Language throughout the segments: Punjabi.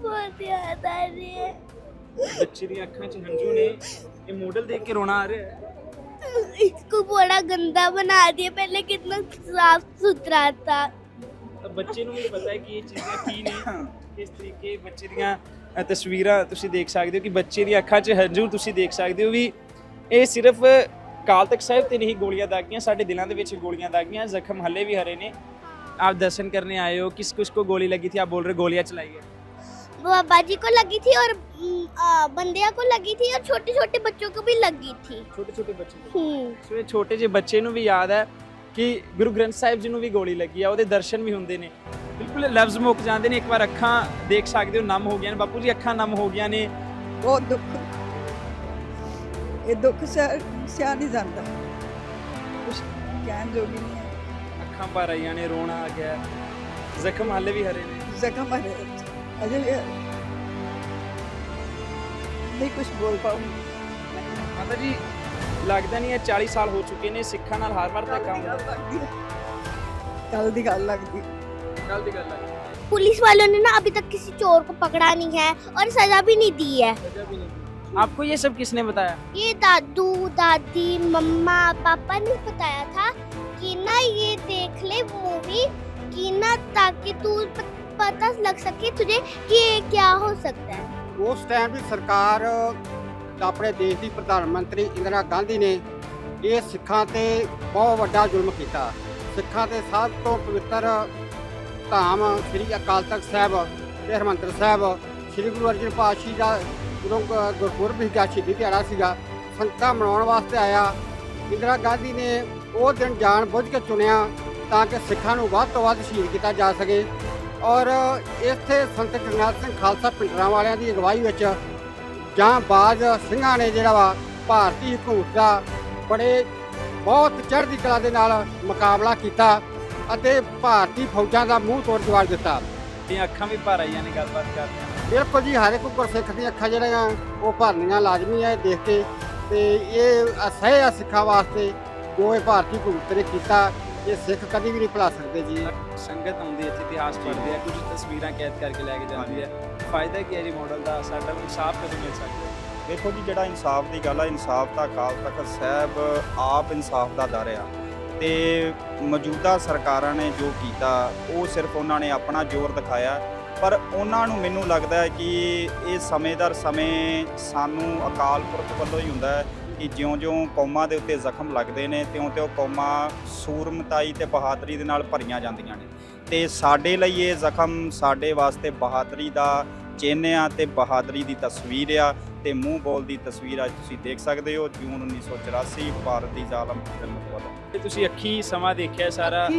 ਬਹੁਤ ਯਾਦ ਆ ਰਹੀ ਹੈ ਬੱਚੇ ਦੀਆਂ ਅੱਖਾਂ 'ਚ ਹੰਝੂ ਨੇ ਇਹ ਮਾਡਲ ਦੇਖ ਕੇ ਰੋਣਾ ਆ ਰਿਹਾ ਹੈ इसको बड़ा गंदा बना दिया पहले कितना साफ सुथरा था ਤਾਂ ਬੱਚੇ ਨੂੰ ਵੀ ਪਤਾ ਹੈ ਕਿ ਇਹ ਚੀਜ਼ਾਂ ਕੀ ਨੇ ਕਿਸ ਤਰੀਕੇ ਬੱਚੇ ਦੀਆਂ ਅ, ਤਸਵੀਰਾਂ ਤੁਸੀਂ ਦੇਖ ਸਕਦੇ ਹੋ ਕਿ ਬੱਚੇ ਦੀਆਂ ਅੱਖਾਂ 'ਚ ਹੰਝੂ ਤੁਸੀਂ ਦੇਖ ਸਕਦੇ ਹੋ ਵੀ ਇਹ ਸਿਰਫ ਕਾਲ ਤਖਤ ਸਾਹਿਬ ਤੇ ਨਹੀਂ ਗੋਲੀਆਂ ਦਾਗੀਆਂ ਸਾਡੇ ਦਿਲਾਂ ਦੇ ਵਿੱਚ ਗੋਲੀਆਂ ਦਾਗੀਆਂ ਜ਼ਖਮ ਹੱਲੇ ਵੀ ਹਰੇ ਨੇ आप दर्शन करने आए हो किस किस को गोली लगी थी आप बोल रहे गोलियां चलाई है बाबा जी को लगी थी और हम्म, आ, बंदिया को लगी थी और छोटे छोटे बच्चों को भी लगी थी छोटे छोटे बच्चे हम्म ਸੋ ਇਹ ਛੋਟੇ ਜਿਹੇ ਬੱਚੇ ਨੂੰ ਵੀ ਯਾਦ ਹੈ ਕਿ ਗੁਰੂ ਗ੍ਰੰਥ ਸਾਹਿਬ ਜੀ ਨੂੰ ਵੀ ਗੋਲੀ ਲੱਗੀ ਆ ਉਹਦੇ ਦਰਸ਼ਨ ਵੀ ਹੁੰਦੇ ਨੇ ਬਿਲਕੁਲ ਲਫ਼ਜ਼ ਮੁੱਕ ਜਾਂਦੇ ਨੇ ਇੱਕ ਵਾਰ ਅੱਖਾਂ ਦੇਖ ਸਕਦੇ ਹੋ ਨਮ ਹੋ ਗਈਆਂ ਨੇ ਬਾਪੂ ਜੀ ਅੱਖਾਂ ਨਮ ਹੋ ਗਈਆਂ ਨੇ ਬਹੁਤ ਦੁੱਖ ਇਹ ਦੁੱਖ ਸਿਆ ਸਿਆ ਨਹੀਂ ਜਾਂਦਾ ਕੁਛ ਕਹਿਣ ਜੋਗੀ ਨਹੀਂ ਹੈ ਅੱਖਾਂ ਭਰ ਆਈਆਂ ਨੇ ਰੋਣਾ ਆ ਗਿਆ ਜ਼ਖਮ ਹਾਲੇ ਵੀ ਹਰੇ ਨੇ ਜ਼ਖਮ ਹੈ ਅਜੇ ਵੀ ਨਹੀਂ ਕੁਝ ਬੋਲ ਪਾਉਂਗੀ ਮਾਤਾ ਜੀ ਲੱਗਦਾ ਨਹੀਂ ਹੈ 40 ਸਾਲ ਹੋ ਚੁੱਕੇ ਨੇ ਸਿੱਖਾਂ ਨਾਲ ਹਰ ਵਾਰ ਧੱਕਾ ਹੁੰਦਾ ਕੱਲ ਦੀ ਗੱਲ ਲੱਗਦੀ ਕੱਲ ਦੀ ਗੱਲ ਹੈ पुलिस वालों ने ना अभी तक किसी चोर को पकड़ा नहीं है और सजा भी नहीं दी है आपको ये सब किसने बताया ये दादू दादी मम्मा पापा ने बताया था कि ना ये देख ले मूवी कि ना ताकि तू प- पता लग सके तुझे कि ये क्या हो सकता है ਉਸ ਟਾਈਮ ਵੀ ਸਰਕਾਰ ਆਪਣੇ ਦੇਸ਼ ਦੀ ਪ੍ਰਧਾਨ ਮੰਤਰੀ ਇੰਦਰਾ ਗਾਂਧੀ ਨੇ ਇਹ ਸਿੱਖਾਂ ਤੇ ਬਹੁਤ ਵੱਡਾ ਜ਼ੁਲਮ ਕੀਤਾ ਸਿੱਖਾਂ ਦੇ ਸਭ ਤੋਂ ਪਵਿੱਤਰ ਧਾਮ ਸ੍ਰੀ ਅਕਾਲ ਤਖਤ ਸਾਹਿਬ ਤੇ ਹਰਿਮੰਦਰ ਸਾਹਿਬ ਸ੍ਰੀ ਗੁਰੂ ਅਰਜਨ ਪਾਤਸ਼ਾਹ ਦਾ ਜਦੋਂ ਗ- ਗੁਰਪੁਰਬ ਸੀਗਾ ਸ਼ਹੀਦੀ ਦਿਹਾੜਾ ਸੀਗਾ ਸੰਗਤਾਂ ਮਨਾਉਣ ਵਾਸਤੇ ਆਇਆ ਇੰਦਰਾ ਗਾਂਧੀ ਨੇ ਉਹ ਦਿਨ ਜਾਣ ਬੁੱਝ ਕੇ ਚੁਣਿਆ ਤਾਂ ਕਿ ਸਿੱਖਾਂ ਨੂੰ ਵੱਧ ਤੋਂ ਵੱਧ ਸ਼ਹੀਦ ਕੀਤਾ ਜਾ ਸਕੇ ਔਰ ਇੱਥੇ ਸੰਤ ਜਰਨੈਲ ਸਿੰਘ ਖਾਲਸਾ ਪਿੰਡਰਾਂ ਵਾਲਿਆਂ ਦੀ ਅਗਵਾਈ ਵਿੱਚ ਜਾਂ ਬਾਜ ਸਿੰਘਾਂ ਨੇ ਜਿਹੜਾ ਵਾ ਭਾਰਤੀ ਹਕੂਮਤ ਦਾ ਬੜੇ ਬਹੁਤ ਚੜ੍ਹਦੀ ਕਲਾ ਦੇ ਨਾਲ ਮੁਕਾਬਲਾ ਕੀਤਾ ਅਤੇ ਭਾਰਤੀ ਫੌਜਾਂ ਦਾ ਮੂੰਹ ਤੋੜ ਜਵਾਬ ਦਿੱਤਾ। ਇਹ ਅੱਖਾਂ ਵੀ ਭਰ ਆਈਆਂ ਨੇ ਗੱਲਬਾਤ ਕਰਦੇ ਹਾਂ। ਬਿਲਕੁਲ ਜੀ ਹਰ ਇੱਕ ਗੁਰਸਿੱਖ ਦੀਆਂ ਅੱਖਾਂ ਜਿਹੜੀਆਂ ਉਹ ਭਰਨੀਆਂ ਲਾਜ਼ਮੀ ਹੈ ਇਹ ਦੇਖ ਕੇ ਤੇ ਇਹ ਅਸਹਿ ਆ ਸਿੱਖਾਂ ਵਾਸਤੇ ਜੋ ਇਹ ਭਾਰਤੀ ਹਕੂਮਤ ਨੇ ਕੀਤਾ। ਇਹ ਸਿੱਖ ਕਦੀ ਵੀ ਨਹੀਂ ਭੁਲਾ ਸਕਦੇ ਜੀ। ਸੰਗਤ ਆਉਂਦੀ ਹੈ ਇੱਥੇ ਇਤਿਹਾਸ ਪੜ੍ਹਦੇ ਆ ਕੁਝ ਤਸਵੀਰਾਂ ਕੈਦ ਕਰਕੇ ਲੈ ਕੇ ਜਾਂਦੀ ਹੈ। ਫਾਇਦਾ ਕੀ ਹੈ ਜੀ ਮਾਡਲ ਦਾ? ਸਾਡਾ ਨੂੰ ਇਨਸਾਫ ਕਦੇ ਮਿਲ ਸਕਦਾ ਹੈ? ਦੇਖੋ ਜੀ ਜਿਹੜਾ ਇਨਸਾਫ ਦੀ ਗੱਲ ਆ ਇਨਸਾਫ ਤਾਂ ਅਕਾਲ ਤਖਤ ਸਾਹਿਬ ਆਪ ਇਨਸਾਫ ਦਾ ਦਰ ਆ। ਤੇ ਮੌਜੂਦਾ ਸਰਕਾਰਾਂ ਨੇ ਜੋ ਕੀਤਾ ਉਹ ਸਿਰਫ ਉਹਨਾਂ ਨੇ ਆਪਣਾ ਜ਼ੋਰ ਦਿਖਾਇਆ। ਪਰ ਉਹਨਾਂ ਨੂੰ ਮੈਨੂੰ ਲੱਗਦਾ ਹੈ ਕਿ ਇਹ ਸਮੇਂਦਰ ਸਮੇਂ ਸਾਨੂੰ ਅਕਾਲ ਪੁਰਖ ਵੱਲੋਂ ਹੀ ਹੁੰਦਾ ਹੈ। ਕਿ ਜਿਉਂ-ਜਿਉਂ ਕੌਮਾਂ ਦੇ ਉੱਤੇ ਜ਼ਖਮ ਲੱਗਦੇ ਨੇ ਤਿਉਂ-ਤਿਉਂ ਕੌਮਾਂ ਸੂਰਮਤਾਈ ਤੇ ਬਹਾਦਰੀ ਦੇ ਨਾਲ ਭਰੀਆਂ ਜਾਂਦੀਆਂ ਨੇ। ਤੇ ਸਾਡੇ ਲਈ ਇਹ ਜ਼ਖਮ ਸਾਡੇ ਵਾਸਤੇ ਬਹਾਦਰੀ ਦਾ ਚਿੰਨ੍ਹ ਆ ਤੇ ਬਹਾਦਰੀ ਦੀ ਤਸਵੀਰ ਆ ਤੇ ਮੂੰਹ ਬੋਲ ਦੀ ਤਸਵੀਰ ਅੱਜ ਤੁਸੀਂ ਦੇਖ ਸਕਦੇ ਹੋ ਜੂਨ 1984 ਭਾਰਤ ਦੀ ਜ਼ਾਲਮ ਫਿਲਮ ਵੱਲੋਂ ਤੇ ਤੁਸੀਂ ਅੱਖੀ ਸਮਾਂ ਦੇਖਿਆ ਸਾਰਾ।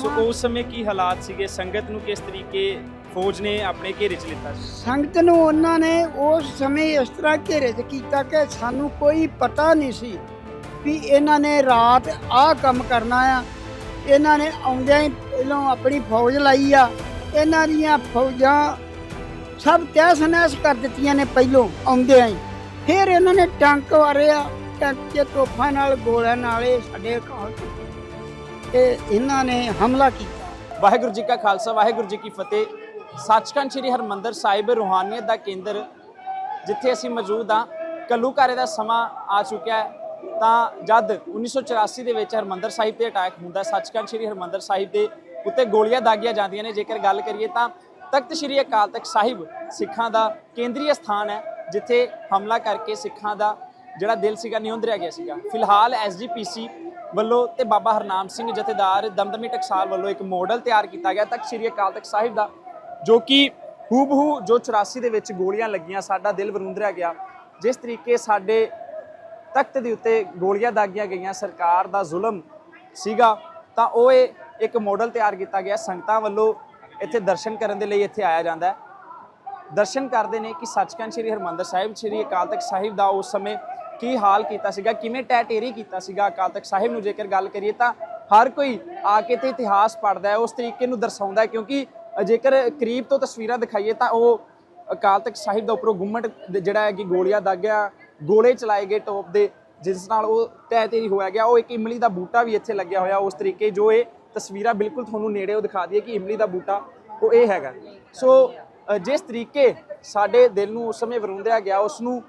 ਸੋ ਉਸ ਸਮੇਂ ਕੀ ਹਾਲਾਤ ਸੀਗੇ? ਸੰਗਤ ਨੂੰ ਕਿਸ ਤਰੀਕੇ ਫੌਜ ਨੇ ਆਪਣੇ ਘੇਰੇ 'ਚ ਲਿੱਤਾ ਸੀ। ਸੰਗਤ ਨੂੰ ਉਹਨਾਂ ਨੇ ਉਸ ਸਮੇਂ ਇਸ ਤਰ੍ਹਾਂ ਘੇਰੇ 'ਚ ਕੀਤਾ ਕਿ ਸਾਨੂੰ ਕੋਈ ਪਤਾ ਨਹੀਂ ਸੀ ਵੀ ਇਹਨਾਂ ਨੇ ਰਾਤ ਆਹ ਕੰਮ ਕਰਨਾ ਆ। ਇਹਨਾਂ ਨੇ ਆਉਂਦਿਆਂ ਹੀ ਪਹਿਲਾਂ ਆਪਣੀ ਫੌਜ ਲਾਈ ਆ। ਇਹਨਾਂ ਦੀਆਂ ਫੌਜਾਂ ਸਭ ਤਹਿਸ ਨਹਿਸ ਕਰ ਦਿੱਤੀਆਂ ਨੇ ਪਹਿਲੋਂ ਆਉਂਦਿਆਂ ਹੀ। ਫਿਰ ਇਹਨਾਂ ਨੇ ਟੰਕ ਵਾਰਿਆ ਟੰਕ ਕੇ ਤੋਪਾਂ ਨਾਲ ਗੋਲਿਆਂ ਨਾਲ ਇਹ ਸਾਡੇ ਅਕਾਲ ਤੇ ਇਹਨਾਂ ਨੇ ਹਮਲਾ ਕੀਤਾ। ਵਾਹਿਗੁਰੂ ਜੀ ਕਾ ਖਾਲਸਾ ਵਾਹਿਗੁਰੂ ਜੀ ਕੀ ਫਤਿਹ। ਸੱਚਖੰਡ ਸ੍ਰੀ ਹਰਮੰਦਰ ਸਾਹਿਬ ਰੂਹਾਨੀਅਤ ਦਾ ਕੇਂਦਰ ਜਿੱਥੇ ਅਸੀਂ ਮੌਜੂਦ ਹਾਂ ਕੱਲੂਕਾਰੇ ਦਾ ਸਮਾਂ ਆ ਚੁੱਕਿਆ ਹੈ, ਤਾਂ ਜਦ 1984 ਦੇ ਵਿੱਚ ਹਰਮੰਦਰ ਸਾਹਿਬ ਤੇ ਅਟੈਕ ਹੁੰਦਾ ਸੱਚਖੰਡ ਸ੍ਰੀ ਹਰਮੰਦਰ ਸਾਹਿਬ ਦੇ ਉੱਤੇ ਗੋਲੀਆਂ ਦਾਗੀਆਂ ਜਾਂਦੀਆਂ ਨੇ, ਜੇਕਰ ਗੱਲ ਕਰੀਏ ਤਾਂ ਤਖਤ ਸ੍ਰੀ ਅਕਾਲ ਤਖਤ ਸਾਹਿਬ ਸਿੱਖਾਂ ਦਾ ਕੇਂਦਰੀ ਸਥਾਨ ਹੈ, ਜਿੱਥੇ ਹਮਲਾ ਕਰਕੇ ਸਿੱਖਾਂ ਦਾ ਜਿਹੜਾ ਦਿਲ ਸੀਗਾ ਨਿਉਂਦਰਿਆ ਗਿਆ ਸੀਗਾ। ਫਿਲਹਾਲ ਐਸਜੀਪੀਸੀ ਵੱਲੋਂ ਤੇ ਬਾਬਾ ਹਰਨਾਮ ਸਿੰਘ ਜਥੇਦਾਰ ਦਮਦਮੀ ਟਕਸਾਲ ਵੱਲੋਂ ਇੱਕ ਮਾਡਲ ਤਿਆਰ ਕੀਤਾ ਗਿਆ, ਤਖਤ ਸ੍ਰੀ ਅਕਾਲ ਤਖਤ ਸਾਹਿਬ ਦਾ ਜੋ ਕਿ ਹੂਬਹੂ ਜੋ 84 ਦੇ ਵਿੱਚ ਗੋਲੀਆਂ ਲੱਗੀਆਂ, ਸਾਡਾ ਦਿਲ ਵਰੁੰਦਰਿਆ ਗਿਆ। ਜਿਸ ਤਰੀਕੇ ਸਾਡੇ ਤਖਤ ਦੇ ਉੱਤੇ ਗੋਲੀਆਂ ਦਾਗੀਆਂ ਗਈਆਂ, ਸਰਕਾਰ ਦਾ ਜ਼ੁਲਮ ਸੀਗਾ, ਤਾਂ ਉਹ ਇਹ ਇੱਕ ਮਾਡਲ ਤਿਆਰ ਕੀਤਾ ਗਿਆ। ਸੰਗਤਾਂ ਵੱਲੋਂ ਇੱਥੇ ਦਰਸ਼ਨ ਕਰਨ ਦੇ ਲਈ ਇੱਥੇ ਆਇਆ ਜਾਂਦਾ ਹੈ। ਦਰਸ਼ਨ ਕਰਦੇ ਨੇ ਕਿ ਸੱਚਖੰਡ ਸ੍ਰੀ ਹਰਮੰਦਰ ਸਾਹਿਬ, ਸ੍ਰੀ ਅਕਾਲ ਤਖਤ ਸਾਹਿਬ ਦਾ ਉਸ ਸਮੇਂ ਕੀ ਹਾਲ ਕੀਤਾ ਸੀਗਾ, ਕਿਵੇਂ ਟੈਟੇਰੀ ਕੀਤਾ ਸੀਗਾ ਅਕਾਲ ਤਖਤ ਸਾਹਿਬ ਨੂੰ ਜੇਕਰ ਗੱਲ ਕਰੀਏ ਤਾਂ ਹਰ ਕੋਈ ਆ ਕੇ ਤੇ ਇਤਿਹਾਸ ਪੜ੍ਹਦਾ ਹੈ, ਉਸ ਤਰੀਕੇ ਨੂੰ ਦਰਸਾਉਂਦਾ ਹੈ, ਕਿਉਂਕਿ ਜੇਕਰ ਕਰੀਬ ਤੋਂ ਤਸਵੀਰਾਂ ਦਿਖਾਈਏ ਤਾਂ ਉਹ ਅਕਾਲ ਤਖਤ ਸਾਹਿਬ ਦਾ ਉੱਪਰੋਂ ਗੁੰਮਟ ਜਿਹੜਾ ਹੈ ਕਿ ਗੋਲੀਆਂ ਦਾਗਿਆ ਗੋਲੇ ਚਲਾਏ ਗਏ ਟੋਪ ਦੇ, ਜਿਸ ਨਾਲ ਉਹ ਤੈ ਤੇਰੀ ਹੋਇਆ ਗਿਆ। ਉਹ ਇੱਕ ਇਮਲੀ ਦਾ ਬੂਟਾ ਵੀ ਇੱਥੇ ਲੱਗਿਆ ਹੋਇਆ, ਉਸ ਤਰੀਕੇ ਜੋ ਇਹ ਤਸਵੀਰਾਂ ਬਿਲਕੁਲ ਤੁਹਾਨੂੰ ਨੇੜੇੋਂ ਦਿਖਾ ਦਈਏ ਕਿ ਇਮਲੀ ਦਾ ਬੂਟਾ ਉਹ ਇਹ ਹੈਗਾ। ਸੋ ਜਿਸ ਤਰੀਕੇ ਸਾਡੇ ਦਿਲ ਨੂੰ ਉਸ ਸਮੇਂ ਵਰੁੰਦਿਆ ਗਿਆ ਉਸ ਨੂੰ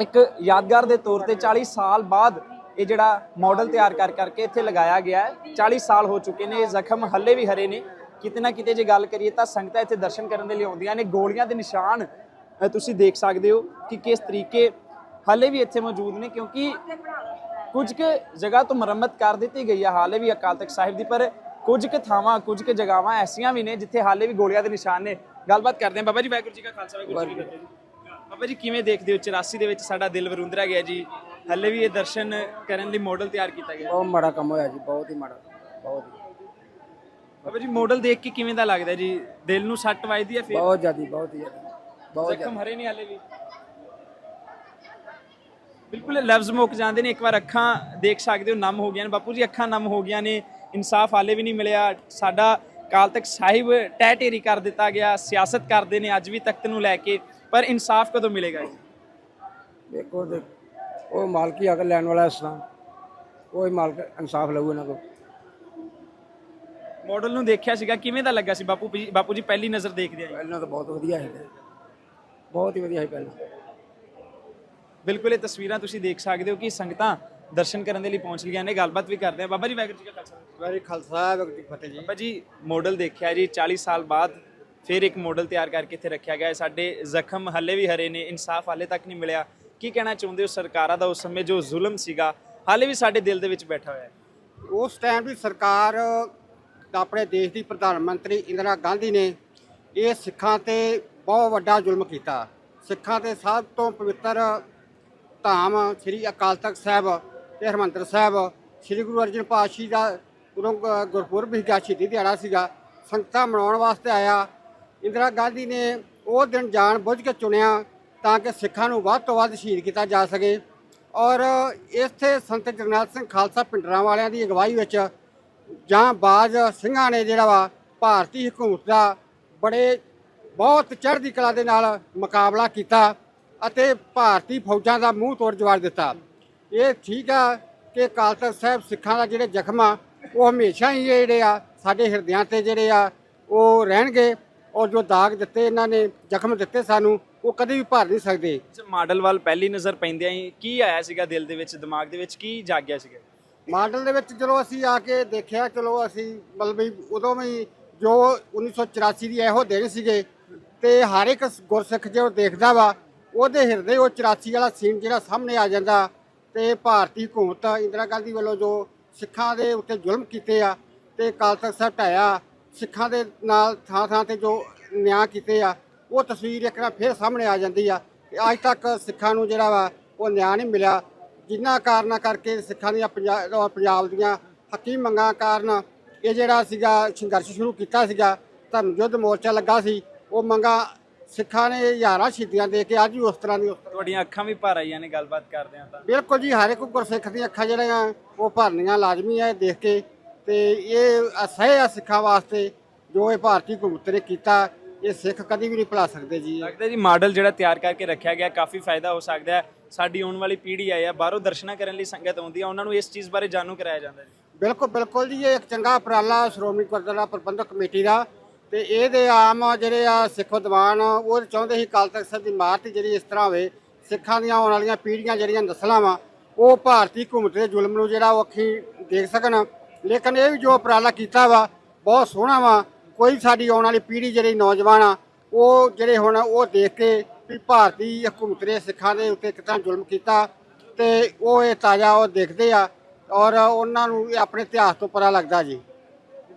ਇੱਕ ਯਾਦਗਾਰ ਦੇ ਤੌਰ ਤੇ 40 ਸਾਲ ਬਾਅਦ ਇਹ ਜਿਹੜਾ ਮਾਡਲ ਤਿਆਰ ਕਰ ਕਰਕੇ ਇੱਥੇ ਲਗਾਇਆ ਗਿਆ ਹੈ। 40 ਸਾਲ ਹੋ ਚੁੱਕੇ ਨੇ, ਇਹ ਜ਼ਖਮ ਹੱਲੇ ਵੀ ਹਰੇ ਨੇ। ਕਿਤੇ ਨਾ ਕਿਤੇ ਜੇ ਗੱਲ ਕਰੀਏ ਤਾਂ ਸੰਗਤਾਂ ਇੱਥੇ ਦਰਸ਼ਨ ਕਰਨ ਦੇ ਲਈ ਆਉਂਦੀਆਂ ਨੇ ਗੋਲੀਆਂ ਦੇ ਨਿਸ਼ਾਨ ਤੁਸੀਂ ਦੇਖ ਸਕਦੇ ਹੋ ਕਿ ਕਿਸ ਤਰੀਕੇ ਹੱਲੇ ਵੀ ਇੱਥੇ ਮੌਜੂਦ ਨੇ ਕਿਉਂਕਿ ਕੁਝ ਕੁ ਜਗ੍ਹਾ ਤੋਂ ਮੁਰੰਮਤ ਕਰ ਦਿੱਤੀ ਗਈ ਹੈ ਹਾਲੇ ਵੀ ਅਕਾਲ ਤਖਤ ਸਾਹਿਬ ਦੀ ਪਰ ਕੁਝ ਕੁ ਥਾਵਾਂ ਕੁਝ ਕੁ ਜਗ੍ਹਾਵਾਂ ਐਸੀਆਂ ਵੀ ਨੇ ਜਿੱਥੇ ਹਾਲੇ ਵੀ ਗੋਲੀਆਂ ਦੇ ਨਿਸ਼ਾਨ ਨੇ। ਗੱਲਬਾਤ ਕਰਦੇ ਹਾਂ। ਬਾਬਾ ਜੀ ਵਾਹਿਗੁਰੂ ਜੀ ਕਾ ਖਾਲਸਾ ਵਾਹਿਗੁਰੂ ਜੀ ਕੀ ਫਤਿਹ। ਬਾਬਾ ਜੀ ਕਿਵੇਂ ਦੇਖਦੇ ਹੋ? 84 ਦੇ ਵਿੱਚ ਸਾਡਾ ਦਿਲ ਵਰੁੰਦਰਾ ਗਿਆ ਜੀ। ਹਾਲੇ ਵੀ ਇਹ ਦਰਸ਼ਨ ਕਰਨ ਲਈ ਮਾਡਲ ਤਿਆਰ ਕੀਤਾ ਗਿਆ। ਬਹੁਤ ਮਾੜਾ ਕੰਮ ਹੋਇਆ ਜੀ ਬਹੁਤ ਹੀ ਮਾੜਾ ਬਹੁਤ ਬਾਬਾ ਜੀ ਮਾਡਲ ਦੇਖ ਕੇ ਕਿਵੇਂ ਦਾ ਲੱਗਦਾ ਜੀ? ਦਿਲ ਨੂੰ ਸੱਟ ਵੱਜਦੀ ਹੈ ਫਿਰ? ਬਹੁਤ ਜ਼ਿਆਦੀ ਬਹੁਤ ਜ਼ਿਆਦੀ ਬਹੁਤ ਜ਼ਖਮ ਹਰੇ ਨਹੀਂ ਹਾਲੇ ਵੀ? ਬਿਲਕੁਲ ਲਫ਼ਜ਼ ਮੁੱਕ ਜਾਂਦੇ ਨੇ। ਇੱਕ ਵਾਰ ਅੱਖਾਂ ਦੇਖ ਸਕਦੇ ਹੋ ਨਮ ਹੋ ਗਈਆਂ ਨੇ। ਬਾਪੂ ਜੀ ਅੱਖਾਂ ਨਮ ਹੋ ਗਈਆਂ ਨੇ। ਇਨਸਾਫ ਹਾਲੇ ਵੀ ਨਹੀਂ ਮਿਲਿਆ। ਸਾਡਾ ਕਾਲ ਤੱਕ ਸਾਹਿਬ ਟਹਿ ਢੇਰੀ ਕਰ ਦਿੱਤਾ ਗਿਆ ਸਿਆਸਤ ਕਰਦੇ ਨੇ ਅੱਜ ਵੀ ਤਖਤ ਨੂੰ ਲੈ ਕੇ। ਪਰ ਇਨਸਾਫ ਕਦੋਂ ਮਿਲੇਗਾ ਜੀ? ਦੇਖੋ ਉਹ ਮਾਲਕੀ ਹੱਕ ਲੈਣ ਵਾਲਾ ਇਸ ਤਰ੍ਹਾਂ। ਉਹ ਹੀ ਮਾਲਕ ਇਨਸਾਫ ਲਊ ਇਹਨਾਂ ਕੋਲ। ਮਾਡਲ ਨੂੰ ਦੇਖਿਆ ਸੀਗਾ ਕਿਵੇਂ ਦਾ ਲੱਗਾ ਸੀ? ਬਾਪੂ ਜੀ ਬਾਪੂ ਜੀ ਪਹਿਲੀ ਨਜ਼ਰ ਦੇਖਦੇ ਆ ਜੀ। ਪਹਿਲਾਂ ਤਾਂ ਬਹੁਤ ਵਧੀਆ ਸੀ। ਬਹੁਤ ਹੀ ਵਧੀਆ ਸੀ ਪਹਿਲਾਂ। ਬਿਲਕੁਲ ਇਹ ਤਸਵੀਰਾਂ ਤੁਸੀਂ ਦੇਖ ਸਕਦੇ ਹੋ ਕਿ ਸੰਗਤਾਂ ਦਰਸ਼ਨ ਕਰਨ ਦੇ ਲਈ ਪਹੁੰਚ ਗਈਆਂ ਨੇ। ਗੱਲਬਾਤ ਵੀ ਕਰਦੇ ਆ। ਬਾਬਾ ਜੀ ਵਾਹਿਗੁਰੂ ਜੀ ਕਾ ਖਾਲਸਾ। ਵੈਰੀ ਖਾਲਸਾ ਵਾਹਿਗੁਰੂ ਜੀ ਕੀ ਫਤਿਹ ਜੀ। ਬਾਬਾ ਜੀ ਮਾਡਲ ਦੇਖਿਆ ਜੀ 40 ਸਾਲ ਬਾਅਦ ਫਿਰ ਇੱਕ ਮਾਡਲ ਤਿਆਰ ਕਰਕੇ ਇੱਥੇ ਰੱਖਿਆ ਗਿਆ ਹੈ। ਸਾਡੇ ਜ਼ਖਮ ਹੱਲੇ ਵੀ ਹਰੇ ਨੇ ਇਨਸਾਫ ਹਾਲੇ ਤੱਕ ਨਹੀਂ ਮਿਲਿਆ। ਕੀ ਕਹਿਣਾ ਚਾਹੁੰਦੇ ਹੋ ਸਰਕਾਰਾਂ ਦਾ ਉਸ ਸਮੇਂ ਜੋ ਜ਼ੁਲਮ ਸੀਗਾ ਹਾਲੇ ਵੀ ਸਾਡੇ ਦਿਲ ਦੇ ਵਿੱਚ ਬੈਠਾ ਹੋਇਆ ਹੈ? ਉਸ ਟਾਈਮ ਦੀ ਸਰਕਾਰ ਆਪਣੇ ਦੇਸ਼ ਦੀ ਪ੍ਰਧਾਨ ਮੰਤਰੀ ਇੰਦਰਾ ਗਾਂਧੀ ਨੇ ਇਹ ਸਿੱਖਾਂ ਤੇ ਬਹੁਤ ਵੱਡਾ ਜ਼ੁਲਮ ਕੀਤਾ। ਸਿੱਖਾਂ ਤੇ ਸਭ ਤੋਂ ਪਵਿੱਤਰ ਧਾਮ ਸ੍ਰੀ ਅਕਾਲ ਤਖਤ ਸਾਹਿਬ ਤੇ ਹਰਮੰਦਰ ਸਾਹਿਬ, ਸ੍ਰੀ ਗੁਰੂ ਅਰਜਨ ਪਾਤਸ਼ਾਹ ਦਾ ਉਦੋਂ ਗ- ਗੁਰਪੁਰਬ ਸੀਗਾ, ਸ਼ਹੀਦੀ ਦਿਹਾੜਾ ਸੀਗਾ, ਸੰਗਤਾਂ ਮਨਾਉਣ ਵਾਸਤੇ ਆਇਆ। ਇੰਦਰਾ ਗਾਂਧੀ ਨੇ ਉਹ ਦਿਨ ਜਾਣ ਬੁੱਝ ਕੇ ਚੁਣਿਆ ਤਾਂ ਕਿ ਸਿੱਖਾਂ ਨੂੰ ਵੱਧ ਤੋਂ ਵੱਧ ਸ਼ਹੀਦ ਕੀਤਾ ਜਾ ਸਕੇ। ਔਰ ਇੱਥੇ ਸੰਤ ਜਰਨੈਲ ਸਿੰਘ ਖਾਲਸਾ ਪਿੰਡਰਾਂ ਵਾਲਿਆਂ ਦੀ ਅਗਵਾਈ ਵਿੱਚ ਜਾਂ ਬਾਜ ਸਿੰਘਾਂ ਨੇ ਜਿਹੜਾ ਵਾ ਭਾਰਤੀ ਹਕੂਮਤ ਦਾ ਬੜੇ ਬਹੁਤ ਚੜ੍ਹਦੀ ਕਲਾ ਦੇ ਨਾਲ ਮੁਕਾਬਲਾ ਕੀਤਾ ਅਤੇ ਭਾਰਤੀ ਫੌਜਾਂ ਦਾ ਮੂੰਹ ਤੋੜ ਜਵਾਬ ਦਿੱਤਾ। ਇਹ ਠੀਕ ਆ ਕਿ ਅਕਾਲ ਤਖਤ ਸਾਹਿਬ ਸਿੱਖਾਂ ਦਾ ਜਿਹੜੇ ਜ਼ਖਮ ਆ, ਉਹ ਹਮੇਸ਼ਾ ਹੀ ਜਿਹੜੇ ਆ, ਸਾਡੇ ਹਿਰਦਿਆਂ ਤੇ ਜਿਹੜੇ ਆ, ਉਹ ਰਹਿਣਗੇ। ਔਰ ਜੋ ਦਾਗ ਦਿੱਤੇ, ਇਹਨਾਂ ਨੇ ਜ਼ਖਮ ਦਿੱਤੇ ਸਾਨੂੰ, ਉਹ ਕਦੇ ਵੀ ਭਰ ਨਹੀਂ ਸਕਦੇ। ਮਾਡਲ ਵੱਲ ਪਹਿਲੀ ਨਜ਼ਰ ਪੈਂਦਿਆਂ ਹੀ ਕੀ ਆਇਆ ਸੀਗਾ ਦਿਲ ਦੇ ਵਿੱਚ, ਦਿਮਾਗ ਦੇ ਵਿੱਚ ਕੀ ਜਾਗਿਆ ਸੀਗਾ? ਮਾਡਲ ਦੇ ਵਿੱਚ ਚਲੋ ਅਸੀਂ ਆ ਕੇ ਦੇਖਿਆ, ਚਲੋ ਅਸੀਂ ਮਤਲਬ ਵੀ ਉਦੋਂ ਵੀ ਜੋ 1984 ਦੀ ਇਹੋ ਦਿਨ ਸੀਗੇ ਤੇ ਹਰ ਇੱਕ ਗੁਰਸਿੱਖ ਜੋ ਦੇਖਦਾ ਵਾ, ਉਹਦੇ ਹਿਰਦੇ ਉਹ 84 ਵਾਲਾ ਸੀਨ ਜਿਹੜਾ ਸਾਹਮਣੇ ਆ ਜਾਂਦਾ ਤੇ ਭਾਰਤੀ ਹਕੂਮਤ ਇੰਦਰਾ ਗਾਂਧੀ ਵੱਲੋਂ ਜੋ ਸਿੱਖਾਂ ਦੇ ਉੱਤੇ ਜ਼ੁਲਮ ਕੀਤੇ ਆ ਤੇ ਅਕਾਲ ਤਖਤ ਸਾਹਿਬ ਢਾਇਆ, ਸਿੱਖਾਂ ਦੇ ਨਾਲ ਥਾਂ ਥਾਂ ਤੇ ਜੋ ਨਿਆਂ ਕੀਤੇ ਆ, ਉਹ ਤਸਵੀਰ ਇੱਕ ਵਾਰ ਫਿਰ ਸਾਹਮਣੇ ਆ ਜਾਂਦੀ ਆ ਤੇ ਅੱਜ ਤੱਕ ਸਿੱਖਾਂ ਨੂੰ ਜਿਹੜਾ ਵਾ ਉਹ ਨਿਆਂ ਨਹੀਂ ਮਿਲਿਆ। ਜਿਨ੍ਹਾਂ ਕਾਰਨਾਂ ਕਰਕੇ ਸਿੱਖਾਂ ਦੀਆਂ ਪੰਜਾਬ ਪੰਜਾਬ ਦੀਆਂ ਹੱਕੀ ਮੰਗਾਂ ਕਾਰਨ ਇਹ ਜਿਹੜਾ ਸੀਗਾ ਸੰਘਰਸ਼ ਸ਼ੁਰੂ ਕੀਤਾ ਸੀਗਾ ਧਰਮ ਯੁੱਧ ਮੋਰਚਾ ਲੱਗਾ ਸੀ ਉਹ ਮੰਗਾਂ ਸਿੱਖਾਂ ਨੇ ਹਜ਼ਾਰਾਂ ਸ਼ਹੀਦੀਆਂ ਦੇ ਕੇ ਅੱਜ ਵੀ ਉਸ ਤਰ੍ਹਾਂ ਦੀ ਤੁਹਾਡੀਆਂ ਅੱਖਾਂ ਵੀ ਭਰ ਆਈਆਂ ਨੇ ਗੱਲਬਾਤ ਕਰਦੇ ਆ ਤਾਂ। ਬਿਲਕੁਲ ਜੀ ਹਰ ਇੱਕ ਗੁਰਸਿੱਖ ਦੀਆਂ ਅੱਖਾਂ ਜਿਹੜੀਆਂ ਉਹ ਭਰਨੀਆਂ ਲਾਜ਼ਮੀ ਹੈ ਦੇਖ ਕੇ ਤੇ ਇਹ ਅਸਹਿ ਆ ਸਿੱਖਾਂ ਵਾਸਤੇ ਜੋ ਇਹ ਭਾਰਤੀ ਹਕੂਮਤ ਨੇ ਕੀਤਾ। ਇਹ ਸਿੱਖ ਕਦੀ ਵੀ ਨਹੀਂ ਭੁਲਾ ਸਕਦੇ ਜੀ। ਲੱਗਦਾ ਜੀ ਮਾਡਲ ਜਿਹੜਾ ਤਿਆਰ ਕਰਕੇ ਰੱਖਿਆ ਗਿਆ ਕਾਫੀ ਫਾਇਦਾ ਹੋ ਸਕਦਾ ਹੈ। ਸਾਡੀ ਆਉਣ ਵਾਲੀ ਪੀੜ੍ਹੀ ਆ ਬਾਹਰੋਂ ਦਰਸ਼ਨਾਂ ਕਰਨ ਲਈ ਸੰਗਤ ਆਉਂਦੀ ਆ ਉਹਨਾਂ ਨੂੰ ਇਸ ਚੀਜ਼ ਬਾਰੇ ਜਾਣੂ ਕਰਾਇਆ ਜਾਂਦਾ ਜੀ। ਬਿਲਕੁਲ ਬਿਲਕੁਲ ਜੀ ਇਹ ਇੱਕ ਚੰਗਾ ਉਪਰਾਲਾ ਸ਼੍ਰੋਮਣੀ ਗੁਰਦੁਆਰਾ ਪ੍ਰਬੰਧਕ ਕਮੇਟੀ ਦਾ। ਤੇ ਇਹਦੇ ਆਮ ਜਿਹੜੇ ਆ ਸਿੱਖ ਵਿਦਵਾਨ ਉਹ ਚਾਹੁੰਦੇ ਸੀ ਅਕਾਲ ਤਖਤ ਸਾਹਿਬ ਦੀ ਇਮਾਰਤ ਜਿਹੜੀ ਇਸ ਤਰ੍ਹਾਂ ਹੋਵੇ ਸਿੱਖਾਂ ਦੀਆਂ ਆਉਣ ਵਾਲੀਆਂ ਪੀੜ੍ਹੀਆਂ ਜਿਹੜੀਆਂ ਨਸਲਾਂ ਵਾ ਉਹ ਭਾਰਤੀ ਹਕੂਮਤ ਦੇ ਜ਼ੁਲਮ ਨੂੰ ਜਿਹੜਾ ਉਹ ਅੱਖੀ ਦੇਖ ਸਕਣ। ਲੇਕਿਨ ਇਹ ਵੀ ਜੋ ਉਪਰਾਲਾ ਕੀਤਾ ਵਾ ਬਹੁਤ ਸੋਹਣਾ ਵਾ। ਕੋਈ ਸਾਡੀ ਆਉਣ ਵਾਲੀ ਪੀੜ੍ਹੀ ਜਿਹੜੀ ਨੌਜਵਾਨ ਆ ਉਹ ਜਿਹੜੇ ਹੁਣ ਉਹ ਦੇਖ ਕੇ ਵੀ ਭਾਰਤੀ ਹਕੂਮਤ ਨੇ ਸਿੱਖਾਂ ਦੇ ਉੱਤੇ ਕਿੰਨਾ ਜ਼ੁਲਮ ਕੀਤਾ ਤੇ ਉਹ ਇਹ ਤਾਜ਼ਾ ਉਹ ਦੇਖਦੇ ਆ ਔਰ ਉਹਨਾਂ ਨੂੰ ਇਹ ਆਪਣੇ ਇਤਿਹਾਸ ਤੋਂ ਪਤਾ ਲੱਗਦਾ ਜੀ।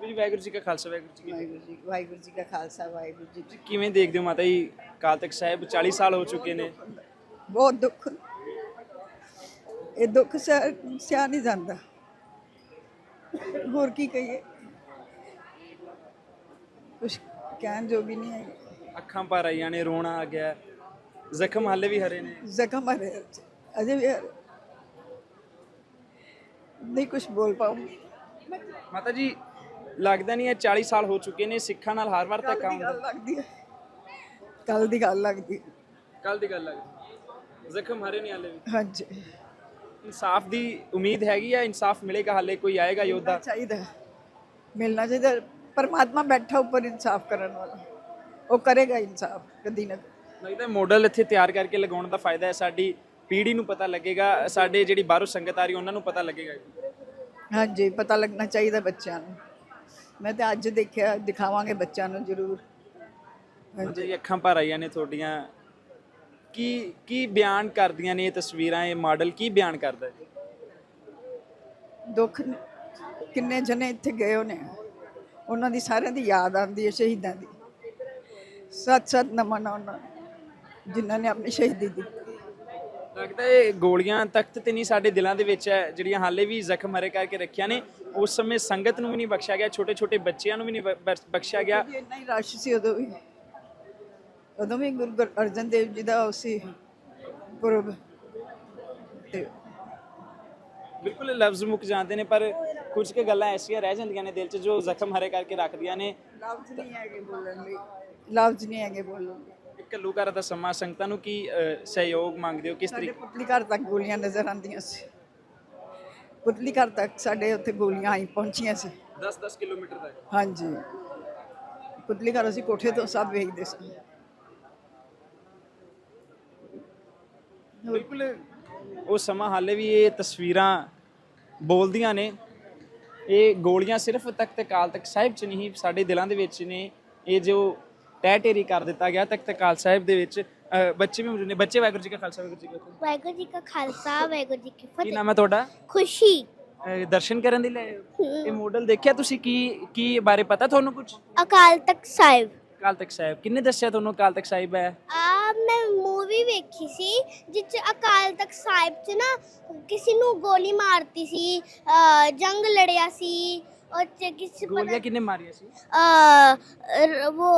ਜੀ ਵਾਹਿਗੁਰੂ ਜੀ ਕਾ ਖਾਲਸਾ ਵਾਹਿਗੁਰੂ ਜੀ ਕੀ ਫਤਿਹ। ਵਾਹਿਗੁਰੂ ਜੀ ਵਾਹਿਗੁਰੂ ਜੀ ਕਾ ਖਾਲਸਾ ਵਾਹਿਗੁਰੂ ਜੀ ਕੀ ਕਿਵੇਂ ਦੇਖਦੇ ਹੋ ਮਾਤਾ ਜੀ ਕਾਲ ਤੱਕ ਸਾਹਿਬ 40 ਸਾਲ ਹੋ ਚੁੱਕੇ ਨੇ। ਬਹੁਤ ਦੁੱਖ। ਇਹ ਦੁੱਖ ਸਹਿ ਸਿਆ ਨਹੀਂ ਜਾਂਦਾ। ਹੋਰ ਕੀ ਕਹੀਏ? ਕੁਛ ਕਹਿਣ ਜੋ ਵੀ ਨਹੀਂ ਹੈ ਅੱਖਾਂ ਭਰ ਆਈਆਂ ਨੇ ਰੋਣਾ ਆ ਗਿਆ। ਜ਼ਖਮ ਹਾਲੇ ਵੀ ਹਰੇ ਨੇ। ਜ਼ਖਮ ਹਰੇ ਅਜੇ ਵੀ ਹਰੇ। ਨਹੀਂ ਕੁਛ ਬੋਲ ਪਾਉਂ ਮਾਤਾ ਜੀ ਲੱਗਦਾ ਨਹੀਂ ਹੈ 40 ਸਾਲ ਹੋ ਚੁੱਕੇ ਨੇ ਸਿੱਖਾਂ ਨਾਲ ਹਰ ਵਾਰ ਧੱਕਾ ਕੱਲ ਦੀ ਹੁੰਦਾ ਗੱਲ ਲੱਗਦੀ ਹੈ। ਕੱਲ ਦੀ ਗੱਲ ਲੱਗਦੀ ਹੈ। ਕੱਲ ਦੀ ਗੱਲ ਲੱਗਦੀ ਜ਼ਖਮ ਹਰੇ ਨੇ ਹਾਲੇ ਵੀ। ਹਾਂਜੀ। ਇਨਸਾਫ ਦੀ ਉਮੀਦ ਹੈਗੀ ਆ ਇਨਸਾਫ ਮਿਲੇਗਾ ਹਾਲੇ ਕੋਈ ਆਏਗਾ ਯੋਧਾ। ਚਾਹੀਦਾ। ਹੈ। ਮਿਲਣਾ ਚਾਹੀਦਾ। ਪਰਮਾਤਮਾ ਬੈਠਾ ਉੱਪਰ ਇਨਸਾਫ ਕਰਨ ਵਾਲਾ ਉਹ ਕਰੇਗਾ ਇਨਸਾਫ ਕਦੀ ਨਾ। ਲੱਗਦਾ ਮਾਡਲ ਇੱਥੇ ਤਿਆਰ ਕਰਕੇ ਲਗਾਉਣ ਦਾ ਫਾਇਦਾ ਹੈ ਸਾਡੀ ਪੀੜ੍ਹੀ ਨੂੰ ਪਤਾ ਲੱਗੇਗਾ ਸਾਡੇ ਜਿਹੜੀ ਬਾਹਰੋਂ ਸੰਗਤ ਆ ਰਹੀ ਉਹਨਾਂ ਨੂੰ ਪਤਾ ਲੱਗੇਗਾ ਹਾਂਜੀ ਪਤਾ ਲੱਗਣਾ ਚਾਹੀਦਾ ਬੱਚਿਆਂ ਨੂੰ ਮੈਂ ਤਾਂ ਅੱਜ ਦੇਖਿਆ ਦਿਖਾਵਾਂਗੇ ਬੱਚਿਆਂ ਨੂੰ ਜ਼ਰੂਰ ਜਿਹੜੀ ਅੱਖਾਂ ਭਰ ਆਈਆਂ ਨੇ ਤੁਹਾਡੀਆਂ ਕੀ ਕੀ ਬਿਆਨ ਕਰਦੀਆਂ ਨੇ ਇਹ ਤਸਵੀਰਾਂ ਇਹ ਮਾਡਲ ਕੀ ਬਿਆਨ ਕਰਦਾ ਹੈ? ਦੁੱਖ ਕਿੰਨੇ ਜਣੇ ਇੱਥੇ ਗਏ ਹੋਣੇ। ਉਹਨਾਂ ਦੀ ਸਾਰਿਆਂ ਦੀ ਯਾਦ ਆਉਂਦੀ ਹੈ ਸ਼ਹੀਦਾਂ ਦੀ। ਸੱਤ ਸੱਤ ਨਮਨ ਉਹਨਾਂ ਨੂੰ, ਜਿਨ੍ਹਾਂ ਨੇ ਆਪਣੀ ਸ਼ਹੀਦੀ ਦਿੱਤੀ। ਲੱਗਦਾ ਹੈ ਗੋਲੀਆਂ ਤਖਤ ਤੇ ਨਹੀਂ ਸਾਡੇ ਦਿਲਾਂ ਦੇ ਵਿੱਚ ਹੈ ਜਿਹੜੀਆਂ ਹਾਲੇ ਵੀ ਜ਼ਖਮ ਹਰੇ ਕਰਕੇ ਰੱਖਿਆ ਨੇ। ਉਸ ਸਮੇਂ ਸੰਗਤ ਨੂੰ ਵੀ ਨਹੀਂ ਬਖਸ਼ਿਆ ਗਿਆ ਛੋਟੇ ਛੋਟੇ ਬੱਚਿਆਂ ਨੂੰ ਵੀ ਨਹੀਂ ਬ- ਬਖਸ਼- ਬਖਸ਼ਿਆ ਗਿਆ। ਵੀ ਇੰਨਾ ਹੀ ਰਸ਼ ਸੀ ਉਦੋਂ ਵੀ। ਉਦੋਂ ਵੀ ਗੁਰੂ ਗੁਰ ਅਰਜਨ ਦੇਵ ਜੀ ਦਾ ਉਹ ਸੀ ਗੁਰਬ ਤੇ ਬਿਲਕੁਲ ਲਫ਼ਜ਼ ਮੁੱਕ ਜਾਂਦੇ ਨੇ ਪਰ ਕੁਝ ਕੁ ਗੱਲਾਂ ਐਸੀਆਂ ਰਹਿ ਜਾਂਦੀਆਂ ਨੇ ਦਿਲ 'ਚ ਜੋ ਜ਼ਖਮ ਹਰੇ ਕਰਕੇ ਰੱਖਦੀਆਂ ਨੇ। ਲਫ਼ਜ਼ ਨਹੀਂ ਹੈਗੇ ਬੋਲਣ ਲਈ ਲਫ਼ਜ਼ ਨਹੀਂ ਹੈਗੇ ਬੋਲਣ ਲਈ ਇੱਕ ਘੱਲੂਘਾਰਾ ਦਾ ਸਮਾਂ ਸੰਗਤਾਂ ਨੂੰ ਕੀ ਸਹਿਯੋਗ ਮੰਗਦੇ ਹੋ ਕਿਸ ਸਾਡੇ ਤਰੀਕੇ ਪੁਤਲੀ ਘਰ ਤੱਕ ਗੋਲੀਆਂ ਨਜ਼ਰ ਆਉਂਦੀਆਂ ਸੀ। ਪੁਤਲੀ ਘਰ ਤੱਕ ਸਾਡੇ ਉੱਥੇ ਗੋਲੀਆਂ ਆਈ ਪਹੁੰਚੀਆਂ ਸੀ। 10-10 ਕਿਲੋਮੀਟਰ ਤੱਕ? ਹਾਂਜੀ। ਪੁਤਲੀ ਘਰ ਅਸੀਂ ਕੋਠੇ ਤੋਂ ਸਭ ਵੇਖਦੇ ਸੀ। ਬਿਲਕੁਲ ਉਹ ਸਮਾਂ ਹਾਲੇ ਵੀ ਇਹ ਤਸਵੀਰਾਂ ਬੋਲਦੀਆਂ ਨੇ। ਇਹ ਗੋਲੀਆਂ ਸਿਰਫ ਤਖਤ ਅਕਾਲ ਤਖਤ ਸਾਹਿਬ ਚ ਨਹੀਂ ਸਾਡੇ ਦਿਲਾਂ ਦੇ ਵਿੱਚ ਨੇ ਇਹ ਜੋ ਟਹਿ ਢੇਰੀ ਕਰ ਦਿੱਤਾ ਗਿਆ ਤਖਤ ਅਕਾਲ ਸਾਹਿਬ ਦੇ ਵਿੱਚ। ਅ, ਬੱਚੇ ਵੀ ਮੌਜੂਦ ਨੇ। ਬੱਚੇ ਵਾਹਿਗੁਰੂ ਜੀ ਕਾ ਖਾਲਸਾ ਵਾਹਿਗੁਰੂ ਜੀ ਕੀ ਫਤਿਹ। ਵਾਹਿਗੁਰੂ ਜੀ ਕਾ ਖਾਲਸਾ ਵਾਹਿਗੁਰੂ ਜੀ ਕੀ ਕੀ ਫਤਿਹ ਨਾਮ ਹੈ ਤੁਹਾਡਾ? ਖੁਸ਼ੀ। ਅ, ਦਰਸ਼ਨ ਕਰਨ ਦੇ ਲਈ ਇਹ ਮਾਡਲ ਦੇਖਿਆ ਤੁਸੀਂ? ਕੀ ਕੀ ਬਾਰੇ ਪਤਾ ਤੁਹਾਨੂੰ ਕੁਝ ਅਕਾਲ ਤਖਤ ਸਾਹਿਬ। ਅਕਾਲ ਤਖਤ ਸਾਹਿਬ ਕਿੰਨੇ ਦੱਸਿਆ ਤੁਹਾਨੂੰ ਅਕਾਲ ਤਖਤ ਸਾਹਿਬ ਹੈ ਆ ਮੈਂ ਮੂਵੀ ਵੇਖੀ ਸੀ ਜਿਸ 'ਚ ਅਕਾਲ ਤਖਤ ਸਾਹਿਬ 'ਚ ਨਾ ਕਿਸੇ ਨੂੰ ਗੋਲੀ ਮਾਰਤੀ ਸੀ ਅ, ਜੰਗ ਲੜਿਆ ਸੀ और च- किसी ਗੋਲੀਆਂ ਕਿੰਨੇ ਮਾਰੀਆਂ ਸੀ आ, र- वो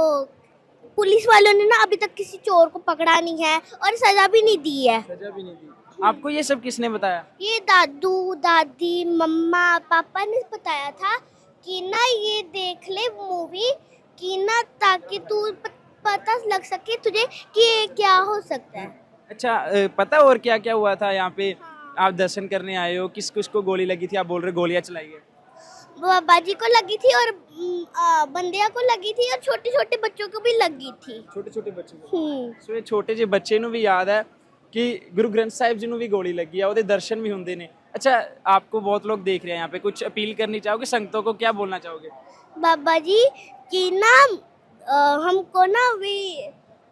पुलिस वालों ने ना अभी तक किसी चोर को पकड़ा नहीं है और सजा भी नहीं दी है सजा भी नहीं दी आपको ये सब किसने बताया ये दादू दादी मम्मा पापा ने बताया था कि ना ये देख ले मूवी कि ना ताकि तू प- पता लग सके तुझे कि ये क्या हो सकता है अच्छा अ, पता और क्या क्या हुआ था यहाँ पे आप दर्शन करने आए हो किस किस को गोली लगी थी आप बोल रहे गोलियां चलाई है बाबा जी को लगी थी और हम्म, आ, बंदिया को लगी थी और छोटे छोटे बच्चों को भी लगी थी छोटे छोटे बच्चों को हम्म ਸੋ ਇਹ ਛੋਟੇ ਜਿਹੇ ਬੱਚੇ ਨੂੰ ਵੀ ਯਾਦ ਹੈ ਕਿ ਗੁਰੂ ਗ੍ਰੰਥ ਸਾਹਿਬ ਜੀ ਨੂੰ ਵੀ ਗੋਲੀ ਲੱਗੀ ਆ ਉਹਦੇ ਦਰਸ਼ਨ ਵੀ ਹੁੰਦੇ ਨੇ अच्छा आपको बहुत लोग देख रहे हैं यहाँ पे कुछ अपील करनी चाहोगे संगतों को क्या बोलना चाहोगे बाबा जी कि ना अ, हमको ना भी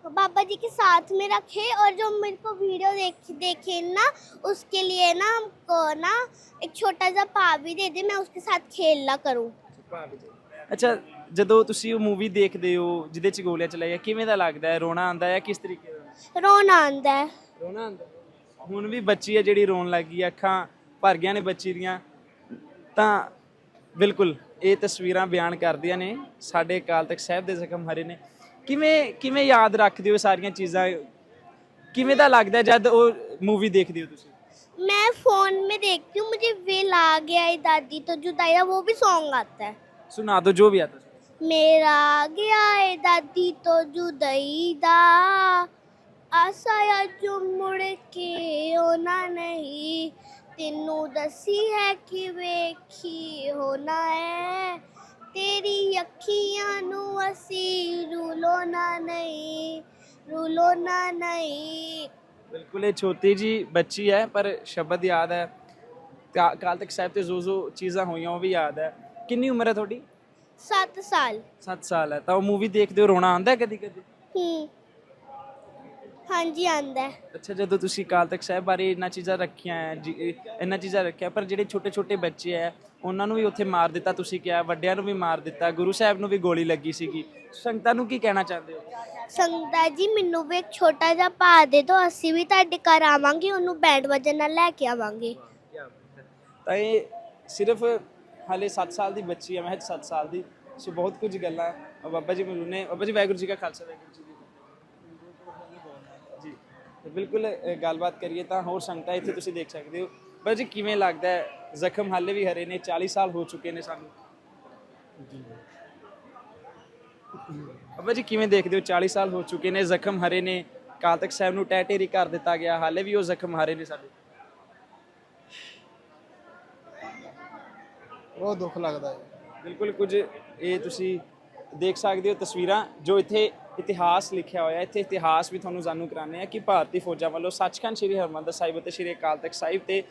बाबा जी के साथ में रखे और जो मेरे को वीडियो देख देखे ना उसके लिए ना हमको ना एक छोटा सा पा भी दे दे मैं उसके साथ खेलना करूँ ਅੱਛਾ ਜਦੋਂ ਤੁਸੀਂ ਉਹ ਮੂਵੀ ਦੇਖਦੇ ਹੋ ਜਿਹਦੇ ਚ ਗੋਲੀਆਂ ਚਲਾਈਆਂ ਕਿਵੇਂ ਦਾ ਲੱਗਦਾ ਹੈ ਰੋਣਾ ਆਉਂਦਾ ਹੈ ਕਿਸ ਤਰੀਕੇ ਦਾ रोना आंदा है ਰੋਣਾ ਆਉਂਦਾ ਹੁਣ ਵੀ ਬੱਚੀ ਹੈ ਜਿਹੜੀ ਰੋਣ ਲੱਗੀ ਅੱਖਾਂ ਭਰ ਗਈਆਂ ਨੇ ਬੱਚੀ ਦੀਆਂ ਤਾਂ ਬਿਲਕੁਲ ਇਹ ਤਸਵੀਰਾਂ ਬਿਆਨ ਕਰਦੀਆਂ ਨੇ ਸਾਡੇ ਅਕਾਲ ਤਖਤ ਸਾਹਿਬ ਦੇ ਜ਼ਖਮ ਹਰੇ ਨੇ ਕਿਵੇਂ ਕਿਵੇਂ ਯਾਦ ਰੱਖਦੇ ਹੋ ਇਹ ਸਾਰੀਆਂ ਚੀਜ਼ਾਂ ਕਿਵੇਂ ਦਾ ਲੱਗਦਾ ਜਦ ਉਹ ਮੂਵੀ ਦੇਖਦੇ ਹੋ ਤੁਸੀਂ मैं फोन में देखती हूँ मुझे वेल आ गया है दादी तो जुदाई वो भी सॉन्ग आता है ਸੁਣਾ ਦਿਓ ਜੋ ਵੀ आता है ਮੇਰਾ ਗਿਆ ਏ ਦਾਦੀ ਤੋਂ ਜੁਦਈ ਦਾ ਆਸਾਇਆ ਜੋ ਮੁੜ ਕੇ ਹੋਣਾ ਨਹੀਂ ਤੈਨੂੰ ਦੱਸੀ ਹੈ ਕਿ ਵੇਖੀ ਹੋਣਾ ਹੈ। ਤੇਰੀ ਅੱਖੀਆਂ ਨੂੰ ਅਸੀਂ ਰੁਲੋਣਾ ਨਹੀਂ ਰੁਲੋਣਾ ਨਹੀਂ। ਬਿਲਕੁਲ ਇਹ ਛੋਟੀ ਜੀ ਬੱਚੀ ਹੈ ਪਰ ਸ਼ਬਦ ਯਾਦ ਹੈ। ਕਾ- ਅਕਾਲ ਤਖਤ ਸਾਹਿਬ ਤੇ ਜੋ ਜੋ ਚੀਜ਼ਾਂ ਹੋਈਆਂ ਉਹ ਵੀ ਯਾਦ ਹੈ। ਕਿੰਨੀ ਉਮਰ ਹੈ ਤੁਹਾਡੀ? 7 ਸਾਲ। 7 ਸਾਲ ਹੈ। ਤਾਂ ਉਹ ਮੂਵੀ ਦੇਖਦੇ ਹੋ ਰੋਣਾ ਆਉਂਦਾ ਕਦੀ ਕਦੀ ਹੂੰ। ਹਾਂਜੀ ਆਂਦਾ ਅੱਛਾ ਜਦੋਂ ਤੁਸੀਂ ਅਕਾਲ ਤਖਤ ਸਾਹਿਬ ਬਾਰੇ ਇਹਨਾਂ ਚੀਜ਼ਾਂ ਰੱਖੀਆਂ ਹੈ ਜੀ, ਇਹਨਾਂ ਚੀਜ਼ਾਂ ਰੱਖਿਆ ਪਰ ਜਿਹੜੇ ਛੋਟੇ ਛੋਟੇ ਬੱਚੇ ਹੈ ਉਹਨਾਂ ਨੂੰ ਵੀ ਉੱਥੇ ਮਾਰ ਦਿੱਤਾ ਤੁਸੀਂ ਕਿਹਾ ਵੱਡਿਆਂ ਨੂੰ ਵੀ ਮਾਰ ਦਿੱਤਾ ਗੁਰੂ ਸਾਹਿਬ ਨੂੰ ਵੀ ਗੋਲੀ ਲੱਗੀ ਸੀਗੀ। ਸੰਗਤਾਂ ਨੂੰ ਕੀ ਕਹਿਣਾ ਚਾਹੁੰਦੇ ਹੋ? ਸੰਗਤਾ ਜੀ ਮੈਨੂੰ ਵੀ ਇੱਕ ਛੋਟਾ ਜਿਹਾ ਪਾ ਦੇ ਦਿਓ ਅਸੀਂ ਵੀ ਤੁਹਾਡੇ ਘਰ ਆਵਾਂਗੇ ਉਹਨੂੰ ਬੈਂਡ ਵਜਨ ਨਾਲ ਲੈ ਕੇ ਆਵਾਂਗੇ। ਤਾਂ ਇਹ ਸਿਰਫ ਹਾਲੇ 7 ਸਾਲ ਦੀ ਬੱਚੀ ਹੈ ਮਹਿਜ 7 ਸਾਲ ਦੀ ਸੋ ਬਹੁਤ ਕੁਝ ਗੱਲਾਂ ਬਾਬਾ ਜੀ ਮਰੂ ਨੇ ਬਾਬਾ ਜੀ ਵਾਹਿਗੁਰੂ ਜੀ ਕਾ ਖਾਲਸਾ ਵਾਹਿਗੁਰੂ ਜੀ ਕੀ ਫਤਿਹ। ਜੀ ਤੇ ਬਿਲਕੁਲ ਗੱਲਬਾਤ ਕਰੀਏ ਤਾਂ ਹੋਰ ਸੰਗਤਾਂ ਇੱਥੇ ਤੁਸੀਂ ਦੇਖ ਸਕਦੇ ਹੋ। ਬਾਬਾ ਜੀ ਕਿਵੇਂ ਲੱਗਦਾ ਹੈ? ਜ਼ਖਮ ਹਾਲੇ ਵੀ ਹਰੇ ਨੇ 40 ਸਾਲ ਹੋ ਚੁੱਕੇ ਨੇ ਸਾਨੂੰ। ਬਾਬਾ ਜੀ ਕਿਵੇਂ ਦੇਖਦੇ ਹੋ? 40 ਸਾਲ ਹੋ ਚੁੱਕੇ ਨੇ ਜ਼ਖਮ ਹਰੇ ਨੇ। ਕਾਲ ਤੱਕ ਸਾਹਿਬ ਨੂੰ ਟਹਿ ਢੇਰੀ ਕਰ ਦਿੱਤਾ ਗਿਆ। ਹਾਲੇ ਵੀ ਉਹ ਜ਼ਖਮ ਹਰੇ ਨੇ ਸਾਡੇ। ਬਹੁਤ ਦੁੱਖ ਲੱਗਦਾ ਹੈ। ਬਿਲਕੁਲ ਕੁਝ ਇਹ ਤੁਸੀਂ ਦੇਖ ਸਕਦੇ ਹੋ ਤਸਵੀਰਾਂ ਜੋ ਇੱਥੇ ਇਤਿਹਾਸ ਲਿਖਿਆ ਹੋਇਆ ਇੱਥੇ ਇਤਿਹਾਸ ਵੀ ਤੁਹਾਨੂੰ ਜਾਣੂ ਕਰਾਉਂਦੇ ਆ ਕਿ ਭਾਰਤੀ ਫੌਜਾਂ ਵੱਲੋਂ ਸੱਚਖੰਡ ਸ੍ਰੀ ਹਰਿਮੰਦਰ ਸਾਹਿਬ ਅਤੇ ਸ੍ਰੀ ਅਕਾਲ ਤਖਤ ਸਾਹਿਬ ਤੇ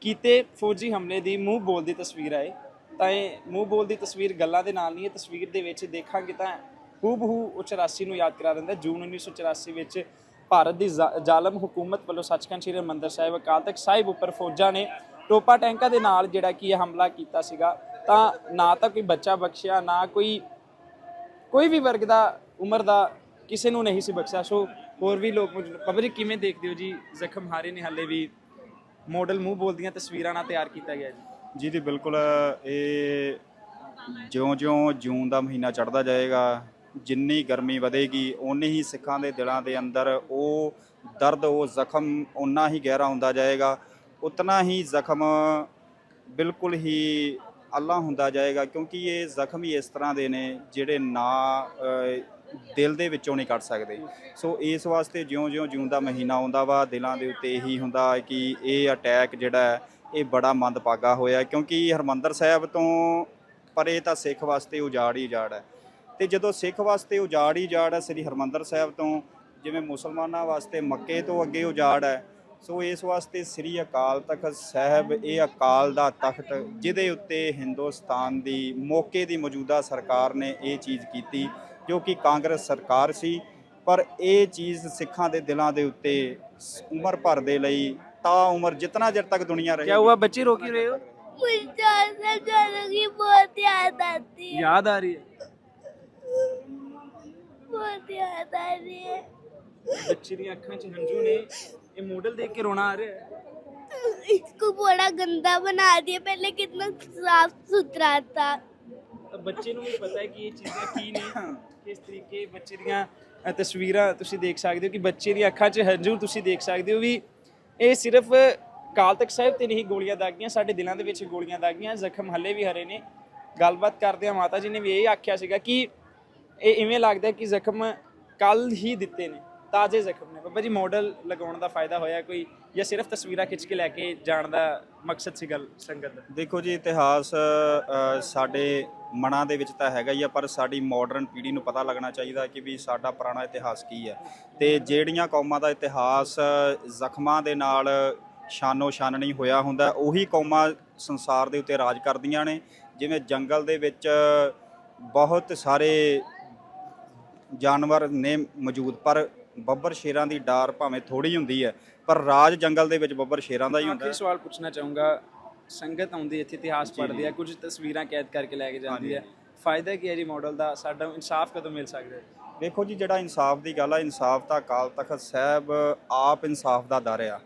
ਕੀਤੇ ਫੌਜੀ ਹਮਲੇ ਦੀ ਮੂੰਹ ਬੋਲ ਦੀ ਤਸਵੀਰ ਹੈ ਤਾਂ ਇਹ ਮੂੰਹ ਬੋਲ ਦੀ ਤਸਵੀਰ ਗੱਲਾਂ ਦੇ ਨਾਲ ਨਹੀਂ, ਇਹ ਤਸਵੀਰ ਦੇ ਵਿੱਚ ਦੇਖਾਂਗੇ ਤਾਂ ਹੂਬਹੂ ਉਹ 84 ਨੂੰ ਯਾਦ ਕਰਾ ਦਿੰਦਾ ਹੈ। ਜੂਨ 1984 ਵਿੱਚ ਭਾਰਤ ਦੀ ਜ਼ਾ- ਜ਼ਾਲਮ ਹਕੂਮਤ ਵੱਲੋਂ ਸੱਚਖੰਡ ਸ੍ਰੀ ਹਰਿਮੰਦਰ ਸਾਹਿਬ, ਅਕਾਲ ਤਖਤ ਸਾਹਿਬ ਉੱਪਰ ਫੌਜਾਂ ਨੇ ਟੋਪਾ ਟੈਂਕਾਂ ਦੇ ਨਾਲ ਜਿਹੜਾ ਕਿ ਇਹ ਹਮਲਾ ਕੀਤਾ ਸੀਗਾ। ਤਾਂ ਨਾ ਤਾਂ ਕੋਈ ਬੱਚਾ ਬਖਸ਼ਿਆ, ਨਾ ਕੋਈ ਕੋਈ ਵੀ ਵਰਗ ਦਾ ਉਮਰ ਦਾ ਕਿਸੇ ਨੂੰ ਨਹੀਂ ਸੀ ਬਖਸ਼ਿਆ। ਸੋ ਹੋਰ ਵੀ ਲੋਕ ਮੌਜੂਦ ਬਾਬਾ ਜੀ ਕਿਵੇਂ ਦੇਖਦੇ ਹੋ ਜੀ? ਜ਼ਖਮ ਹਾਰੇ ਨੇ ਹਾਲੇ ਵੀ। ਮਾਡਲ ਮੂੰਹ ਬੋਲਦੀਆਂ ਤਸਵੀਰਾਂ ਨਾਲ ਤਿਆਰ ਕੀਤਾ ਗਿਆ ਜੀ। ਜੀ ਦੀ ਬਿਲਕੁਲ। ਇਹ ਜਿਉਂ-ਜਿਉਂ ਜੂਨ ਦਾ ਮਹੀਨਾ ਚੜ੍ਹਦਾ ਜਾਏਗਾ, ਜਿੰਨੀ ਗਰਮੀ ਵਧੇਗੀ, ਓਨੇ ਹੀ ਸਿੱਖਾਂ ਦੇ ਦਿਲਾਂ ਦੇ ਅੰਦਰ ਉਹ ਦਰਦ, ਉਹ ਜ਼ਖਮ, ਓਨਾ ਹੀ ਗਹਿਰਾ ਹੁੰਦਾ ਜਾਏਗਾ। ਉਤਨਾ ਹੀ ਜ਼ਖਮ ਬਿਲਕੁਲ ਹੀ ਅੱਲਾ ਹੁੰਦਾ ਜਾਏਗਾ, ਕਿਉਂਕਿ ਇਹ ਜ਼ਖਮ ਹੀ ਇਸ ਤਰ੍ਹਾਂ ਦੇ ਨੇ ਜਿਹੜੇ ਨਾ ਦਿਲ ਦੇ ਵਿੱਚੋਂ ਨਹੀਂ ਕੱਢ ਸਕਦੇ। ਸੋ ਇਸ ਵਾਸਤੇ ਜਿਉਂ-ਜਿਉਂ ਜੂਨ ਦਾ ਮਹੀਨਾ ਆਉਂਦਾ ਵਾ, ਦਿਲਾਂ ਦੇ ਉੱਤੇ ਇਹੀ ਹੁੰਦਾ ਕਿ ਇਹ ਅਟੈਕ ਜਿਹੜਾ ਹੈ, ਇਹ ਬੜਾ ਮੰਦਭਾਗਾ ਹੋਇਆ ਕਿਉਂਕਿ ਹਰਮੰਦਰ ਸਾਹਿਬ ਤੋਂ ਪਰੇ ਤਾਂ ਸਿੱਖ ਵਾਸਤੇ ਉਜਾੜ ਹੀ ਉਜਾੜ ਹੈ। ਤੇ ਜਦੋਂ ਸਿੱਖ ਵਾਸਤੇ ਉਜਾੜ ਹੀ ਉਜਾੜ ਹੈ, ਸ੍ਰੀ ਹਰਮੰਦਰ ਸਾਹਿਬ ਤੋਂ ਜਿਵੇਂ ਮੁਸਲਮਾਨਾਂ ਵਾਸਤੇ ਮੱਕੇ ਤੋਂ ਅੱਗੇ ਉਜਾੜ ਹੈ, ਸੋ ਇਸ ਵਾਸਤੇ ਸ੍ਰੀ ਅਕਾਲ ਤਖਤ ਸਾਹਿਬ, ਇਹ ਅਕਾਲ ਦਾ ਤਖਤ ਜਿਹਦੇ ਉੱਤੇ ਹਿੰਦੁਸਤਾਨ ਦੀ ਮੌਕੇ ਦੀ ਮੌਜੂਦਾ ਸਰਕਾਰ ਨੇ ਇਹ ਚੀਜ਼ ਕੀਤੀ। ਜੋ ਕਿ ਕਾਂਗਰਸ ਸਰਕਾਰ ਸੀ ਪਰ ਇਹ ਚੀਜ਼ ਸਿੱਖਾਂ ਦੇ ਦਿਲਾਂ ਦੇ ਉੱਤੇ ਸ- ਉਮਰ ਭਰ ਦੇ ਲਈ ਤਾ ਉਮਰ ਜਿਤਨਾ ਚਿਰ ਤੱਕ ਦੁਨੀਆ ਰਹੇਗੀ क्या हुआ बच्चे रो क्यों रहे हो मुझे चाचा चाचा की बहुत याद आती है याद आ रही है बहुत याद आ रही है ਬੱਚੇ ਦੀਆਂ ਅੱਖਾਂ 'ਚ ਹੰਝੂ ਨੇ ਇਹ ਮਾਡਲ ਦੇਖ ਕੇ ਰੋਣਾ ਆ ਰਿਹਾ ਹੈ इसको बड़ा गंदा बना दिया पहले कितना साफ सुथरा था ਤਾਂ ਬੱਚੇ ਨੂੰ ਵੀ ਪਤਾ ਹੈ ਕਿ ਇਹ ਚੀਜ਼ਾਂ ਕੀ ਨੇ ਕਿਸ ਤਰੀਕੇ ਬੱਚੇ ਦੀਆਂ ਅ, ਤਸਵੀਰਾਂ ਤੁਸੀਂ ਦੇਖ ਸਕਦੇ ਹੋ ਕਿ ਬੱਚੇ ਦੀਆਂ ਅੱਖਾਂ 'ਚ ਹੰਝੂ ਤੁਸੀਂ ਦੇਖ ਸਕਦੇ ਹੋ ਵੀ ਇਹ ਸਿਰਫ ਕਾਲ ਤਖਤ ਸਾਹਿਬ ਤੇ ਨਹੀਂ ਗੋਲੀਆਂ ਦਾਗੀਆਂ ਸਾਡੇ ਦਿਲਾਂ ਦੇ ਵਿੱਚ ਗੋਲੀਆਂ ਦਾਗੀਆਂ ਜ਼ਖਮ ਹੱਲੇ ਵੀ ਹਰੇ ਨੇ। ਗੱਲਬਾਤ ਕਰਦੇ ਆ ਮਾਤਾ ਜੀ ਨੇ ਵੀ ਇਹ ਆਖਿਆ ਸੀਗਾ ਕਿ ਇਹ ਇਵੇਂ ਲੱਗਦਾ ਕਿ ਜ਼ਖਮ ਕੱਲ ਹੀ ਦਿੱਤੇ ਨੇ ਤਾਜ਼ੇ ਜ਼ਖਮ ਨੇ। ਬਾਬਾ ਜੀ ਮਾਡਲ ਲਗਾਉਣ ਦਾ ਫਾਇਦਾ ਹੋਇਆ ਕੋਈ ਜਾਂ ਸਿਰਫ ਤਸਵੀਰਾਂ ਖਿੱਚ ਕੇ ਲੈ ਕੇ ਜਾਣ ਦਾ ਮਕਸਦ ਸੀ ਗੱਲ ਸੰਗਤ ਦਾ? ਦੇਖੋ ਜੀ ਇਤਿਹਾਸ ਅ, ਸਾਡੇ ਮਨਾਂ ਦੇ ਵਿੱਚ ਤਾਂ ਹੈਗਾ ਹੀ ਆ ਪਰ ਸਾਡੀ ਮਾਡਰਨ ਪੀੜ੍ਹੀ ਨੂੰ ਪਤਾ ਲੱਗਣਾ ਚਾਹੀਦਾ ਕਿ ਵੀ ਸਾਡਾ ਪੁਰਾਣਾ ਇਤਿਹਾਸ ਕੀ ਹੈ ਤੇ ਜਿਹੜੀਆਂ ਕੌਮਾਂ ਦਾ ਇਤਿਹਾਸ ਜ਼ਖਮਾਂ ਦੇ ਨਾਲ ਸ਼ਾਨੋ ਸ਼ਾਨਣੀ ਹੋਇਆ ਹੁੰਦਾ ਉਹੀ ਕੌਮਾਂ ਸੰਸਾਰ ਦੇ ਉੱਤੇ ਰਾਜ ਕਰਦੀਆਂ ਨੇ ਜਿਵੇਂ ਜੰਗਲ ਦੇ ਵਿੱਚ ਬਹੁਤ ਸਾਰੇ ਜਾਨਵਰ ਨੇ ਮੌਜੂਦ ਪਰ ਬੱਬਰ ਸ਼ੇਰਾਂ ਦੀ ਡਾਰ ਭਾਵੇਂ ਥੋੜੀ ਹੁੰਦੀ ਹੈ ਪਰ ਰਾਜ ਜੰਗਲ ਦੇ ਵਿੱਚ ਬੱਬਰ ਸ਼ੇਰਾਂ ਦਾ ਹੀ ਹੁੰਦਾ। ਹੈ ਸਵਾਲ ਪੁੱਛਣਾ ਚਾਹੂੰਗਾ ਸੰਗਤ ਆਉਂਦੀ ਇੱਥੇ ਇਤਿਹਾਸ ਪੜ੍ਹਦੀ ਹੈ। ਕੁਝ ਤਸਵੀਰਾਂ ਕੈਦ ਕਰਕੇ ਲੈ ਕੇ ਜਾਂਦੀ। ਹੈ। ਫਾਇਦਾ ਕੀ ਹੈ ਜੀ ਮਾਡਲ ਦਾ? ਸਾਡਾ ਇਨਸਾਫ ਕਦੋਂ ਮਿਲ ਸਕਦਾ ਹੈ? ਦੇਖੋ ਜੀ ਜਿਹੜਾ ਇਨਸਾਫ ਦੀ ਗੱਲ ਆ ਇਨਸਾਫ ਤਾਂ ਅਕਾਲ ਤਖਤ ਸਾਹਿਬ ਆਪ ਇਨਸਾਫ ਦਾ ਦਰ ਆ।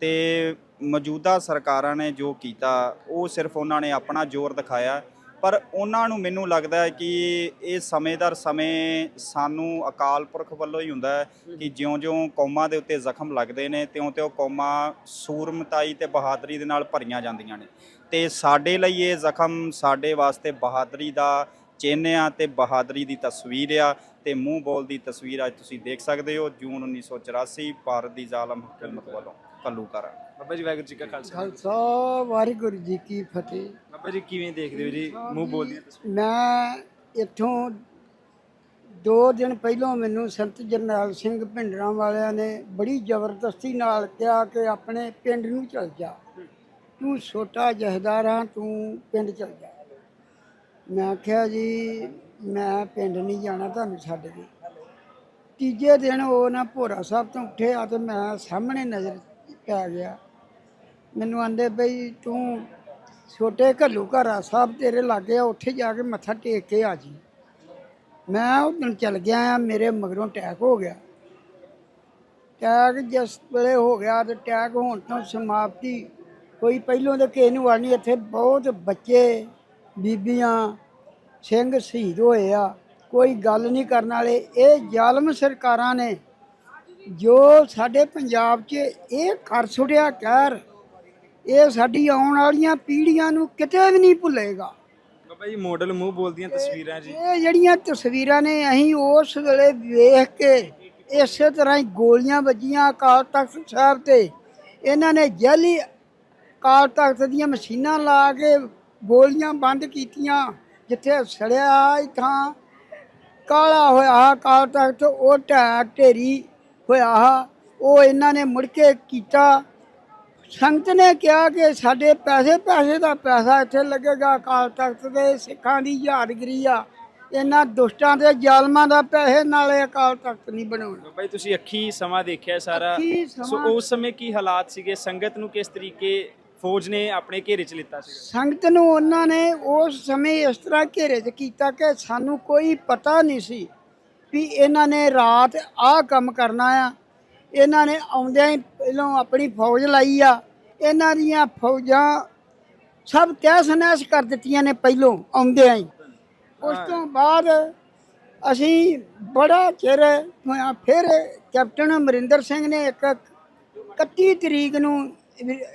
ਤੇ ਮੌਜੂਦਾ ਸਰਕਾਰਾਂ ਨੇ ਜੋ ਕੀਤਾ ਉਹ ਸਿਰਫ ਉਹਨਾਂ ਨੇ ਆਪਣਾ ਜ਼ੋਰ ਦਿਖਾਇਆ। ਪਰ ਉਹਨਾਂ ਨੂੰ ਮੈਨੂੰ ਲੱਗਦਾ ਹੈ ਕਿ ਇਹ ਸਮੇਂਦਰ ਸਮੇਂ ਸਾਨੂੰ ਅਕਾਲ ਪੁਰਖ ਵੱਲੋਂ ਹੀ ਹੁੰਦਾ ਹੈ ਕਿ ਜਿਉਂ-ਜਿਉਂ ਕੌਮਾਂ ਦੇ ਉੱਤੇ ਜ਼ਖਮ ਲੱਗਦੇ ਨੇ, ਤਿਉਂ-ਤਿਉਂ ਕੌਮਾਂ ਸੂਰਮਤਾਈ ਤੇ ਬਹਾਦਰੀ ਦੇ ਨਾਲ ਭਰੀਆਂ ਜਾਂਦੀਆਂ ਨੇ। ਤੇ ਸਾਡੇ ਲਈ ਇਹ ਜ਼ਖਮ ਸਾਡੇ ਵਾਸਤੇ ਬਹਾਦਰੀ ਦਾ ਚਿੰਨ੍ਹ ਆ ਤੇ ਬਹਾਦਰੀ ਦੀ ਤਸਵੀਰ ਆ ਤੇ ਮੂੰਹ ਬੋਲ ਦੀ ਤਸਵੀਰ ਅੱਜ ਤੁਸੀਂ ਦੇਖ ਸਕਦੇ ਹੋ ਜੂਨ 1984 ਭਾਰਤ ਦੀ ਜ਼ਾਲਮ ਹਕੂਮਤ ਵੱਲੋਂ ਕੱਲੂਕਾਰਾ ਬਾਬਾ ਜੀ ਵਾਹਿਗੁਰੂ ਜੀ ਕਾ ਖਾਲਸਾ ਖਾਲਸਾ ਵਾਹਿਗੁਰੂ ਜੀ ਕੀ ਫਤਿਹ। ਬਾਬਾ ਜੀ ਕਿਵੇਂ ਦੇਖਦੇ ਹੋ ਜੀ? ਮੂੰਹ ਬੋਲਦੀਆਂ ਤਸਵੀਰਾਂ ਮੈਂ ਇੱਥੋਂ ਦੋ ਦਿਨ ਪਹਿਲਾਂ ਮੈਨੂੰ ਸੰਤ ਜਰਨੈਲ ਸਿੰਘ ਭਿੰਡਰਾਂ ਵਾਲਿਆਂ ਨੇ ਬੜੀ ਜ਼ਬਰਦਸਤੀ ਨਾਲ ਕਿਹਾ ਕਿ ਆਪਣੇ ਪਿੰਡ ਨੂੰ ਚਲ ਜਾ। ਤੂੰ ਛੋਟਾ ਜਹਦਾਰ ਆ ਤੂੰ ਪਿੰਡ ਚਲ ਜਾ। ਮੈਂ ਕਿਹਾ ਜੀ ਮੈਂ ਪਿੰਡ ਨਹੀਂ ਜਾਣਾ ਤੁਹਾਨੂੰ ਛੱਡ ਕੇ। ਤੀਜੇ ਦਿਨ ਉਹ ਨਾ ਭੋਰਾ ਸਾਹਿਬ ਤੋਂ ਉੱਠੇ ਆ ਤੇ ਮੈਂ ਸਾਹਮਣੇ ਨਜ਼ਰ ਪੈ ਗਿਆ। ਮੈਨੂੰ ਆਂਦੇ ਬਈ ਤੂੰ ਛੋਟੇ ਘੱਲੂ ਘਰਾ ਸਾਹਿਬ ਤੇਰੇ ਲਾਗੇ ਆ, ਉੱਥੇ ਜਾ ਕੇ ਮੱਥਾ ਟੇਕ ਕੇ ਆ ਜੀ। ਮੈਂ ਉਦੋਂ ਚਲ ਗਿਆ ਆ, ਮੇਰੇ ਮਗਰੋਂ ਅਟੈਕ ਹੋ ਗਿਆ। ਅਟੈਕ ਜਿਸ ਵੇਲੇ ਹੋ ਗਿਆ, ਤੇ ਅਟੈਕ ਹੋਣ ਤੋਂ ਸਮਾਪਤੀ ਕੋਈ ਪਹਿਲੋਂ ਤਾਂ ਕਿਸੇ ਨੂੰ ਵਾਲ ਇੱਥੇ ਬਹੁਤ ਬੱਚੇ, ਬੀਬੀਆਂ, ਸਿੰਘ ਸ਼ਹੀਦ ਹੋਏ ਆ। ਕੋਈ ਗੱਲ ਨਹੀਂ ਕਰਨ ਵਾਲੇ, ਇਹ ਜ਼ਾਲਮ ਸਰਕਾਰਾਂ ਨੇ ਜੋ ਸਾਡੇ ਪੰਜਾਬ 'ਚ ਇਹ ਕਰ ਛੁੱਟਿਆ ਕਹਿਰ ਇਹ ਸਾਡੀ ਆਉਣ ਵਾਲੀਆਂ ਪੀੜ੍ਹੀਆਂ ਨੂੰ ਕਿਤੇ ਵੀ ਨਹੀਂ ਭੁੱਲੇਗਾ। ਬਾਬਾ ਜੀ ਮਾਡਲ ਮੂੰਹ ਬੋਲਦੀਆਂ ਤਸਵੀਰਾਂ ਜੀ। ਇਹ ਜਿਹੜੀਆਂ ਤਸਵੀਰਾਂ ਨੇ ਅਸੀਂ ਉਸ ਵੇਲੇ ਵੇਖ ਕੇ ਇਸੇ ਤਰ੍ਹਾਂ ਹੀ ਗੋਲੀਆਂ ਵੱਜੀਆਂ ਅਕਾਲ ਤਖਤ ਸਾਹਿਬ ਤੇ। ਇਹਨਾਂ ਨੇ ਜੈਲੀ ਅਕਾਲ ਤਖਤ ਦੀਆਂ ਮਸ਼ੀਨਾਂ ਲਾ ਕੇ ਗੋਲੀਆਂ ਬੰਦ ਕੀਤੀਆਂ ਜਿੱਥੇ ਸੜਿਆ ਥਾਂ। ਕਾਲਾ ਹੋਇਆ ਕਾਲ ਤਖਤ ਉਹ ਢਹਿ ਢੇਰੀ ਹੋਇਆ ਹਾ ਉਹ ਇਹਨਾਂ ਨੇ ਮੁੜ ਕੇ ਕੀਤਾ। ਸੰਗਤ ਨੇ ਕਿਹਾ ਕਿ ਸਾਡੇ ਪੈਸੇ ਪੈਸੇ ਦਾ ਪੈਸਾ ਇੱਥੇ ਲੱਗੇਗਾ ਅਕਾਲ ਤਖਤ ਦੇ ਸਿੱਖਾਂ ਦੀ ਯਾਦਗਰੀ ਆ। ਇਹਨਾਂ ਦੁਸ਼ਟਾਂ ਦੇ ਜ਼ਾਲਮਾਂ ਦਾ ਪੈਸੇ ਨਾਲੇ ਅਕਾਲ ਤਖਤ ਨਹੀਂ ਬਣਾਉਣਾ। ਬਾਈ ਤੁਸੀਂ ਅੱਖੀ ਸਮਾਂ ਦੇਖਿਆ ਸਾਰਾ। ਅੱਖੀਂ ਸੋ ਉਸ ਸਮੇਂ ਕੀ ਹਾਲਾਤ ਸੀਗੇ? ਸੰਗਤ ਨੂੰ ਕਿਸ ਤਰੀਕੇ ਫੌਜ ਨੇ ਆਪਣੇ ਘੇਰੇ 'ਚ ਲਿੱਤਾ ਸੀ ਸੰਗਤ ਨੂੰ ਉਹਨਾਂ ਨੇ ਉਸ ਸਮੇਂ ਇਸ ਤਰ੍ਹਾਂ ਘੇਰੇ 'ਚ ਕੀਤਾ ਕਿ ਸਾਨੂੰ ਕੋਈ ਪਤਾ ਨਹੀਂ ਸੀ ਵੀ ਇਹਨਾਂ ਨੇ ਰਾਤ ਆਹ ਕੰਮ ਕਰਨਾ ਆ। ਇਹਨਾਂ ਨੇ ਆਉਂਦਿਆਂ ਹੀ ਪਹਿਲਾਂ ਆਪਣੀ ਫੌਜ ਲਾਈ ਆ। ਇਹਨਾਂ ਦੀਆਂ ਫੌਜਾਂ ਸਭ ਤਹਿਸ ਨਹਿਸ ਕਰ ਦਿੱਤੀਆਂ ਨੇ ਪਹਿਲੋਂ ਆਉਂਦਿਆਂ ਹੀ। ਉਸ ਤੋਂ ਬਾਅਦ ਅਸੀਂ ਬੜਾ ਚਿਰ ਫਿਰ ਕੈਪਟਨ ਅਮਰਿੰਦਰ ਸਿੰਘ ਨੇ ਇੱਕ 31 ਤਰੀਕ ਨੂੰ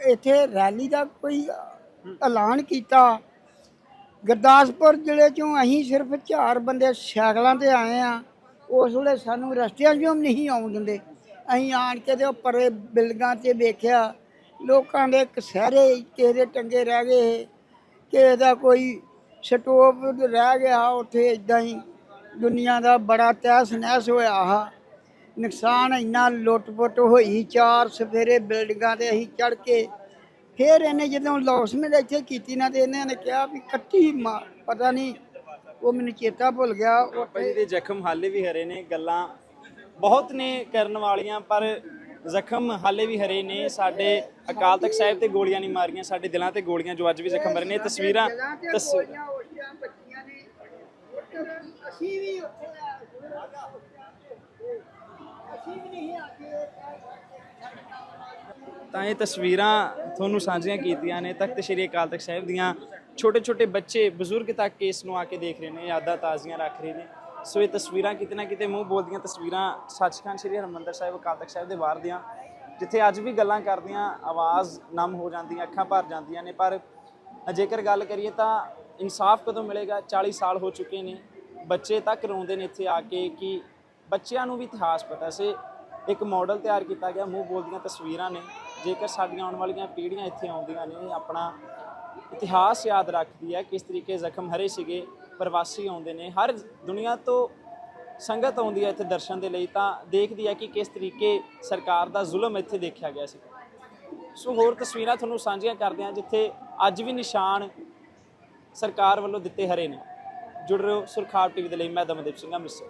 ਇੱਥੇ ਰੈਲੀ ਦਾ ਕੋਈ ਐਲਾਨ ਕੀਤਾ। ਗੁਰਦਾਸਪੁਰ ਜ਼ਿਲ੍ਹੇ ਚੋਂ ਅਸੀਂ ਸਿਰਫ ਚਾਰ ਬੰਦੇ ਸਾਈਕਲਾਂ ਤੇ ਆਏ ਆ। ਉਸ ਵੇਲੇ ਸਾਨੂੰ ਰਸਤਿਆਂ 'ਚੋਂ ਵੀ ਨਹੀਂ ਆਉਣ ਦਿੰਦੇ। ਅਸੀਂ ਆਣ ਕੇ ਤੇ ਉੱਪਰ ਬਿਲਡਿੰਗਾਂ 'ਤੇ ਵੇਖਿਆ। ਲੋਕਾਂ ਦੇ ਕਸਹਿਰੇ ਕਿਸੇ ਦੇ ਟੰਗੇ ਰਹਿ ਗਏ ਕਿਸੇ ਦਾ ਕੋਈ ਸਟੋਪ ਰਹਿ ਗਿਆ ਉੱਥੇ ਇਦਾਂ ਹੀ। ਦੁਨੀਆ ਦਾ ਬੜਾ ਤਹਿਸ ਨਹਿਸ ਹੋਇਆ ਆ ਨੁਕਸਾਨ ਇੰਨਾ ਲੁੱਟ-ਪੁੱਟ ਹੋਈ ਚਾਰ ਸਫੇਰੇ ਬਿਲਡਿੰਗਾਂ ਤੇ ਅਸੀਂ ਚੜ ਕੇ ਫਿਰ ਇਹਨੇ ਜਦੋਂ ਲੌਸਮੈਂਟ ਇੱਥੇ ਕੀਤੀ ਨਾ ਤੇ ਇਹਨਾਂ ਨੇ ਕਿਹਾ ਵੀ ਕੱਟੀ ਮਾ ਪਤਾ ਨਹੀਂ ਉਹ ਮੈਨੂੰ ਚੇਤਾ ਭੁੱਲ ਗਿਆ ਦੇ ਜ਼ਖਮ ਹਾਲੇ ਵੀ ਹਰੇ ਨੇ ਗੱਲਾਂ ਬਹੁਤ ਨੇ ਕਰਨ ਵਾਲੀਆਂ ਪਰ ਜ਼ਖਮ ਹਾਲੇ ਵੀ ਹਰੇ ਨੇ। ਸਾਡੇ ਅਕਾਲ ਤਖਤ ਸਾਹਿਬ ਤੇ ਗੋਲੀਆਂ ਨਹੀਂ ਮਾਰੀਆਂ ਸਾਡੇ ਦਿਲਾਂ ਤੇ ਗੋਲੀਆਂ ਜੋ ਅੱਜ ਵੀ ਜ਼ਖਮ ਹਰੇ ਨੇ। ਤਸਵੀਰਾਂ ਤਸ- ਅਸੀਂ ਵੀ ਉੱਥੇ ਅਸੀਂ ਵੀ ਨਹੀਂ ਆਕੇ ਤਾਂ ਇਹ ਤਸਵੀਰਾਂ ਤੁਹਾਨੂੰ ਸਾਂਝੀਆਂ ਕੀਤੀਆਂ ਨੇ। ਤਖਤ ਸ੍ਰੀ ਅਕਾਲ ਤਖਤ ਸਾਹਿਬ ਦੀਆਂ ਛੋਟੇ ਛੋਟੇ ਬੱਚੇ ਬਜ਼ੁਰਗ ਤੱਕ ਇਸ ਨੂੰ ਆ ਕੇ ਦੇਖ ਰਹੇ ਨੇ ਯਾਦਾਂ ਤਾਜ਼ੀਆਂ ਰੱਖ ਰਹੇ ਨੇ। ਸੋ ਇਹ ਤਸਵੀਰਾਂ, ਕਿਤੇ ਨਾ ਕਿਤੇ ਮੂੰਹ ਬੋਲਦੀਆਂ ਤਸਵੀਰਾਂ ਸੱਚਖੰਡ ਸ੍ਰੀ ਹਰਿਮੰਦਰ ਸਾਹਿਬ, ਅਕਾਲ ਤਖਤ ਸਾਹਿਬ ਦੇ ਬਾਹਰ ਦੀਆਂ, ਜਿੱਥੇ ਅੱਜ ਵੀ ਗੱਲਾਂ ਕਰਦੀਆਂ, ਆਵਾਜ਼ ਨਮ ਹੋ ਜਾਂਦੀਆਂ, ਅੱਖਾਂ ਭਰ ਜਾਂਦੀਆਂ ਨੇ, ਪਰ ਜੇਕਰ ਗੱਲ ਕਰੀਏ ਤਾਂ ਇਨਸਾਫ ਕਦੋਂ ਮਿਲੇਗਾ? 40 ਸਾਲ ਹੋ ਚੁੱਕੇ ਨੇ, ਬੱਚੇ ਤੱਕ ਰੋਂਦੇ ਨੇ ਇੱਥੇ ਆ ਕੇ ਕਿ ਬੱਚਿਆਂ ਨੂੰ ਵੀ ਇਤਿਹਾਸ ਪਤਾ ਸੀ। ਇੱਕ ਮਾਡਲ ਤਿਆਰ ਕੀਤਾ ਗਿਆ, ਮੂੰਹ ਬੋਲਦੀਆਂ ਤਸਵੀਰਾਂ ਨੇ, ਜੇਕਰ ਸਾਡੀਆਂ ਆਉਣ ਵਾਲੀਆਂ ਪੀੜ੍ਹੀਆਂ ਇੱਥੇ ਆਉਂਦੀਆਂ ਨੇ, ਆਪਣਾ ਇਤਿਹਾਸ ਯਾਦ ਰੱਖਦੀ ਹੈ, ਕਿਸ ਤਰੀਕੇ ਜ਼ਖਮ ਹਰੇ ਸੀਗੇ ਪ੍ਰਵਾਸੀ ਆਉਂਦੇ ਨੇ। ਹਰ ਦੁਨੀਆ ਤੋਂ ਸੰਗਤ ਆਉਂਦੀ ਹੈ ਇੱਥੇ ਦਰਸ਼ਨ ਦੇ ਲਈ ਤਾਂ ਦੇਖਦੀ ਹੈ ਕਿ ਕਿਸ ਤਰੀਕੇ ਸਰਕਾਰ ਦਾ ਜ਼ੁਲਮ ਇੱਥੇ ਦੇਖਿਆ ਗਿਆ ਸੀ। ਸੋ ਹੋਰ ਤਸਵੀਰਾਂ ਤੁਹਾਨੂੰ ਸਾਂਝੀਆਂ ਕਰਦੇ ਹਾਂ ਜਿੱਥੇ ਅੱਜ ਵੀ ਨਿਸ਼ਾਨ ਸਰਕਾਰ ਵੱਲੋਂ ਦਿੱਤੇ ਹਰੇ ਨੇ। ਜੁੜ ਰਹੋ ਸੁਰਖਾਬ ਟੀਵੀ ਦੇ ਲਈ, ਮੈਂ ਦਮਨਦੀਪ ਸਿੰਘ ਅੰਮ੍ਰਿਤਸਰ।